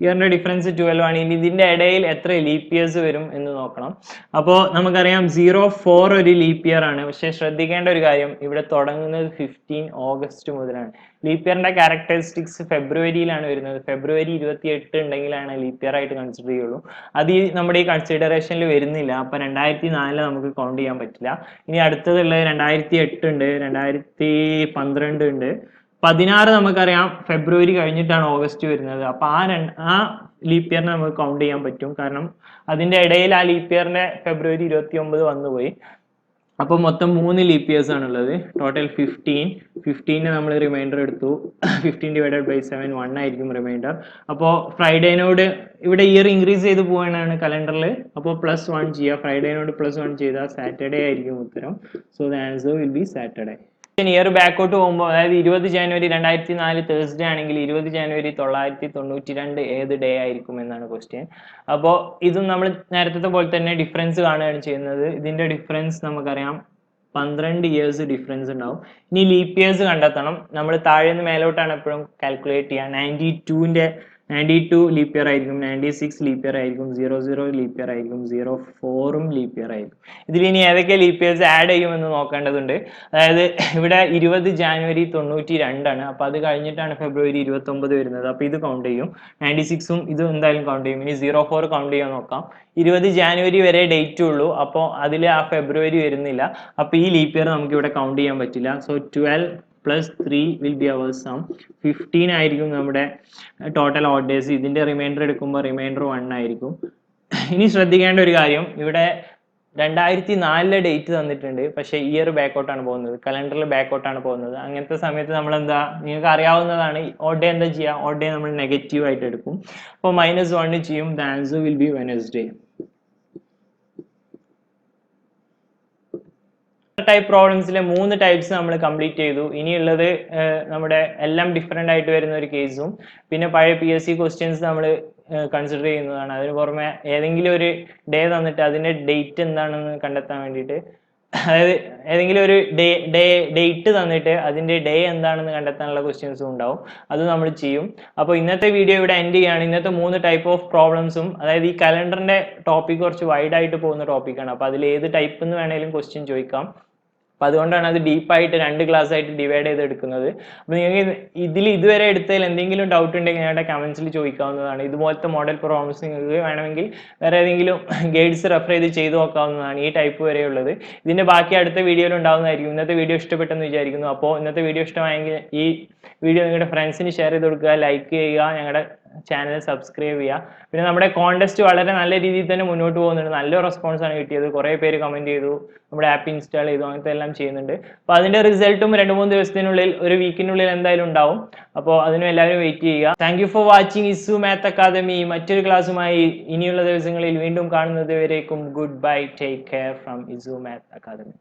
ഇയറിന്റെ ഡിഫറൻസ് ട്വൽവ് ആണ്. ഇനി ഇതിന്റെ ഇടയിൽ എത്ര ലീപ് ഇയേഴ്സ് വരും എന്ന് നോക്കണം. അപ്പോ നമുക്കറിയാം സീറോ ഫോർ ഒരു ലീപ് ഇയർ ആണ്. പക്ഷേ ശ്രദ്ധിക്കേണ്ട ഒരു കാര്യം ഇവിടെ തുടങ്ങുന്നത് ഫിഫ്റ്റീൻ ഓഗസ്റ്റ് മുതലാണ്. ലീപ് ഇയറിന്റെ ക്യാരക്ടറിസ്റ്റിക്സ് ഫെബ്രുവരിയിലാണ് വരുന്നത്. ഫെബ്രുവരി ഇരുപത്തി എട്ട് ഉണ്ടെങ്കിലാണ് ലീപ് ഇയർ ആയിട്ട് കൺസിഡർ ചെയ്യുള്ളൂ. അത് ഈ നമ്മുടെ ഈ കൺസിഡറേഷനിൽ വരുന്നില്ല. അപ്പൊ രണ്ടായിരത്തി നാലിൽ നമുക്ക് കൗണ്ട് ചെയ്യാൻ പറ്റില്ല. ഇനി അടുത്തതുള്ളത് രണ്ടായിരത്തി എട്ട് ഉണ്ട്. രണ്ടായിരത്തി പന്ത്രണ്ട് ഉണ്ട്. പതിനാറ് നമുക്കറിയാം ഫെബ്രുവരി കഴിഞ്ഞിട്ടാണ് ഓഗസ്റ്റ് വരുന്നത്. അപ്പൊ ആ രണ്ട് ആ ലീപ് ഇയറിനെ നമുക്ക് കൗണ്ട് ചെയ്യാൻ പറ്റും. കാരണം അതിന്റെ ഇടയിൽ ആ ലീപ് ഇയറിന്റെ ഫെബ്രുവരി ഇരുപത്തി ഒമ്പത് വന്നുപോയി. അപ്പോൾ മൊത്തം മൂന്ന് ലീപ് ഇയേഴ്സ് ആണുള്ളത്. ടോട്ടൽ ഫിഫ്റ്റീൻ ഫിഫ്റ്റീന് നമ്മൾ റിമൈൻഡർ എടുത്തു. Fifteen divided by seven one ആയിരിക്കും റിമൈൻഡർ അപ്പോൾ ഫ്രൈഡേനോട് ഇവിടെ ഇയർ ഇൻക്രീസ് ചെയ്ത് പോവാനാണ് കലണ്ടറിൽ അപ്പോൾ പ്ലസ് വൺ ചെയ്യുക ഫ്രൈഡേനോട് പ്ലസ് വൺ ചെയ്താൽ സാറ്റർഡേ ആയിരിക്കും ഉത്തരം. So the answer will be Saturday year ബാക്കോട്ട് പോകുമ്പോൾ അതായത് ഇരുപത് ജനുവരി രണ്ടായിരത്തി നാല് തേഴ്സ്ഡേ ആണെങ്കിൽ ഇരുപത് ജനുവരി തൊള്ളായിരത്തി തൊണ്ണൂറ്റി രണ്ട് ഏത് ഡേ ആയിരിക്കും എന്നാണ് ക്വസ്റ്റ്യൻ അപ്പോൾ ഇതും നമ്മൾ നേരത്തെ പോലെ തന്നെ ഡിഫറൻസ് കാണുകയാണ് ചെയ്യുന്നത്. ഇതിന്റെ ഡിഫറൻസ് നമുക്കറിയാം. പന്ത്രണ്ട് ഇയേഴ്സ് ഡിഫറൻസ് ഉണ്ടാവും. ഇനി ലീപ് ഇയേഴ്സ് കണ്ടെത്തണം. നമ്മൾ താഴെ നിന്ന് മേലോട്ടാണ് എപ്പോഴും കാൽക്കുലേറ്റ് ചെയ്യുക. നയന്റി ടുവിന്റെ നയന്റി ടു ലീപ്പ് ഇയർ ആയിരിക്കും നയന്റി സിക്സ് ലീപ്പ് ഇയർ ആയിരിക്കും സീറോ സീറോ ലീപ്പ് ഇയർ ആയിരിക്കും സീറോ ഫോറും ലീപ്പ് ഇയർ ആയിരിക്കും. ഇതിൽ ഇനി ഏതൊക്കെ ലീപ്പ് ഇയേഴ്സ് ആഡ് ചെയ്യുമെന്ന് നോക്കേണ്ടതുണ്ട്. അതായത് ഇവിടെ ഇരുപത് ജാനുവരി തൊണ്ണൂറ്റി രണ്ടാണ് അപ്പോൾ അത് കഴിഞ്ഞിട്ടാണ് ഫെബ്രുവരി ഇരുപത്തി ഒമ്പത് വരുന്നത്. അപ്പോൾ ഇത് കൗണ്ട് ചെയ്യും. നയന്റി സിക്സും ഇത് എന്തായാലും കൗണ്ട് ചെയ്യും. ഇനി സീറോ ഫോർ കൗണ്ട് ചെയ്യാൻ നോക്കാം. ഇരുപത് ജാനുവരി വരെ ഡേറ്റ് ഉള്ളൂ. അപ്പോൾ അതിൽ ആ ഫെബ്രുവരി വരുന്നില്ല. അപ്പോൾ ഈ ലീപ്പ് ഇയർ നമുക്ക് ഇവിടെ കൗണ്ട് ചെയ്യാൻ പറ്റില്ല. So twelve plus three will be our sum fifteen ആയിരിക്കും നമ്മുടെ ടോട്ടൽ ഓർഡേഴ്സ് ഇതിന്റെ റിമൈൻഡർ എടുക്കുമ്പോൾ റിമൈൻഡർ വൺ ആയിരിക്കും. ഇനി ശ്രദ്ധിക്കേണ്ട ഒരു കാര്യം ഇവിടെ രണ്ടായിരത്തി നാലിലെ ഡേറ്റ് തന്നിട്ടുണ്ട്. പക്ഷേ ഇയർ ബാക്കോട്ടാണ് പോകുന്നത്. കലണ്ടറിൽ ബാക്കോട്ടാണ് പോകുന്നത്. അങ്ങനത്തെ സമയത്ത് നമ്മൾ എന്താ നിങ്ങൾക്ക് അറിയാവുന്നതാണ് ഓഡ് എന്താ ചെയ്യുക ഓഡേ നമ്മൾ നെഗറ്റീവ് ആയിട്ട് എടുക്കും. അപ്പോൾ മൈനസ് വണ്ണ് ചെയ്യും the answer will be Wednesday type പ്രോബ്ലംസിലെ മൂന്ന് ടൈപ്സ് നമ്മൾ കംപ്ലീറ്റ് ചെയ്തു. ഇനിയുള്ളത് നമ്മുടെ എല്ലാം ഡിഫറെന്റ് ആയിട്ട് വരുന്ന ഒരു കേസും പിന്നെ പഴയ പി എസ് സി ക്വസ്റ്റ്യൻസ് നമ്മൾ കൺസിഡർ ചെയ്യുന്നതാണ്. അതിന് പുറമെ ഏതെങ്കിലും ഒരു ഡേ തന്നിട്ട് അതിന്റെ ഡേറ്റ് എന്താണെന്ന് കണ്ടെത്താൻ വേണ്ടിയിട്ട് അതായത് ഏതെങ്കിലും ഒരു ഡേ ഡേ ഡേറ്റ് തന്നിട്ട് അതിന്റെ ഡേ എന്താണെന്ന് കണ്ടെത്താനുള്ള ക്വസ്റ്റ്യൻസും ഉണ്ടാവും. അത് നമ്മൾ ചെയ്യും. അപ്പോൾ ഇന്നത്തെ വീഡിയോ ഇവിടെ എൻഡ് ചെയ്യാണ്. ഇന്നത്തെ മൂന്ന് ടൈപ്പ് ഓഫ് പ്രോബ്ലംസും അതായത് ഈ കലണ്ടറിന്റെ ടോപ്പിക് കുറച്ച് വൈഡായിട്ട് പോകുന്ന ടോപ്പിക്കാണ് അപ്പോൾ അതിൽ ഏത് ടൈപ്പ് എന്ന് വേണമെങ്കിലും ക്വസ്റ്റ്യൻ ചോദിക്കാം അപ്പം അതുകൊണ്ടാണ് അത് ഡീപ്പായിട്ട് രണ്ട് ക്ലാസ് ആയിട്ട് ഡിവൈഡ് ചെയ്ത് എടുക്കുന്നത് അപ്പോൾ നിങ്ങൾക്ക് ഇതിൽ ഇതുവരെ എടുത്തതിൽ എന്തെങ്കിലും ഡൗട്ട് ഉണ്ടെങ്കിൽ ഞങ്ങളുടെ കമൻസിൽ ചോദിക്കാവുന്നതാണ്. ഇതുപോലത്തെ മോഡൽ പ്രോബ്ലംസ് നിങ്ങൾക്ക് വേണമെങ്കിൽ വേറെ ഏതെങ്കിലും ഗൈഡ്സ് റെഫർ ചെയ്ത് ചെയ്ത് നോക്കാവുന്നതാണ് ഈ ടൈപ്പ് വരെയുള്ളത് ഇതിന്റെ ബാക്കി അടുത്ത വീഡിയോയിൽ ഉണ്ടാവുന്നതായിരിക്കും. ഇന്നത്തെ വീഡിയോ ഇഷ്ടപ്പെട്ടെന്ന് വിചാരിക്കുന്നു. അപ്പോൾ ഇന്നത്തെ വീഡിയോ ഇഷ്ടമായെങ്കിൽ ഈ വീഡിയോ നിങ്ങളുടെ ഫ്രണ്ട്സിന് ഷെയർ ചെയ്ത് കൊടുക്കുക ലൈക്ക് ചെയ്യുക ഞങ്ങളുടെ ചാനൽ സബ്സ്ക്രൈബ് ചെയ്യുക പിന്നെ നമ്മുടെ കോണ്ടസ്റ്റ് വളരെ നല്ല രീതിയിൽ തന്നെ മുന്നോട്ട് പോകുന്നുണ്ട്. നല്ല റെസ്പോൺസ് ആണ് കിട്ടിയത്. കുറേ പേര് കമന്റ് ചെയ്തു. നമ്മുടെ ആപ്പ് ഇൻസ്റ്റാൾ ചെയ്തു. അങ്ങനത്തെ എല്ലാം ചെയ്യുന്നുണ്ട്. അപ്പോൾ അതിന്റെ റിസൾട്ടും രണ്ട് മൂന്ന് ദിവസത്തിനുള്ളിൽ ഒരു വീക്കിനുള്ളിൽ എന്തായാലും ഉണ്ടാവും. അപ്പോൾ അതിനും എല്ലാവരും വെയിറ്റ് ചെയ്യുക. Thank for watching ഇസു math academy മറ്റൊരു ക്ലാസ്സുമായി ഇനിയുള്ള ദിവസങ്ങളിൽ വീണ്ടും കാണുന്നത് വരേക്കും. Good bye take care from ഇസു math academy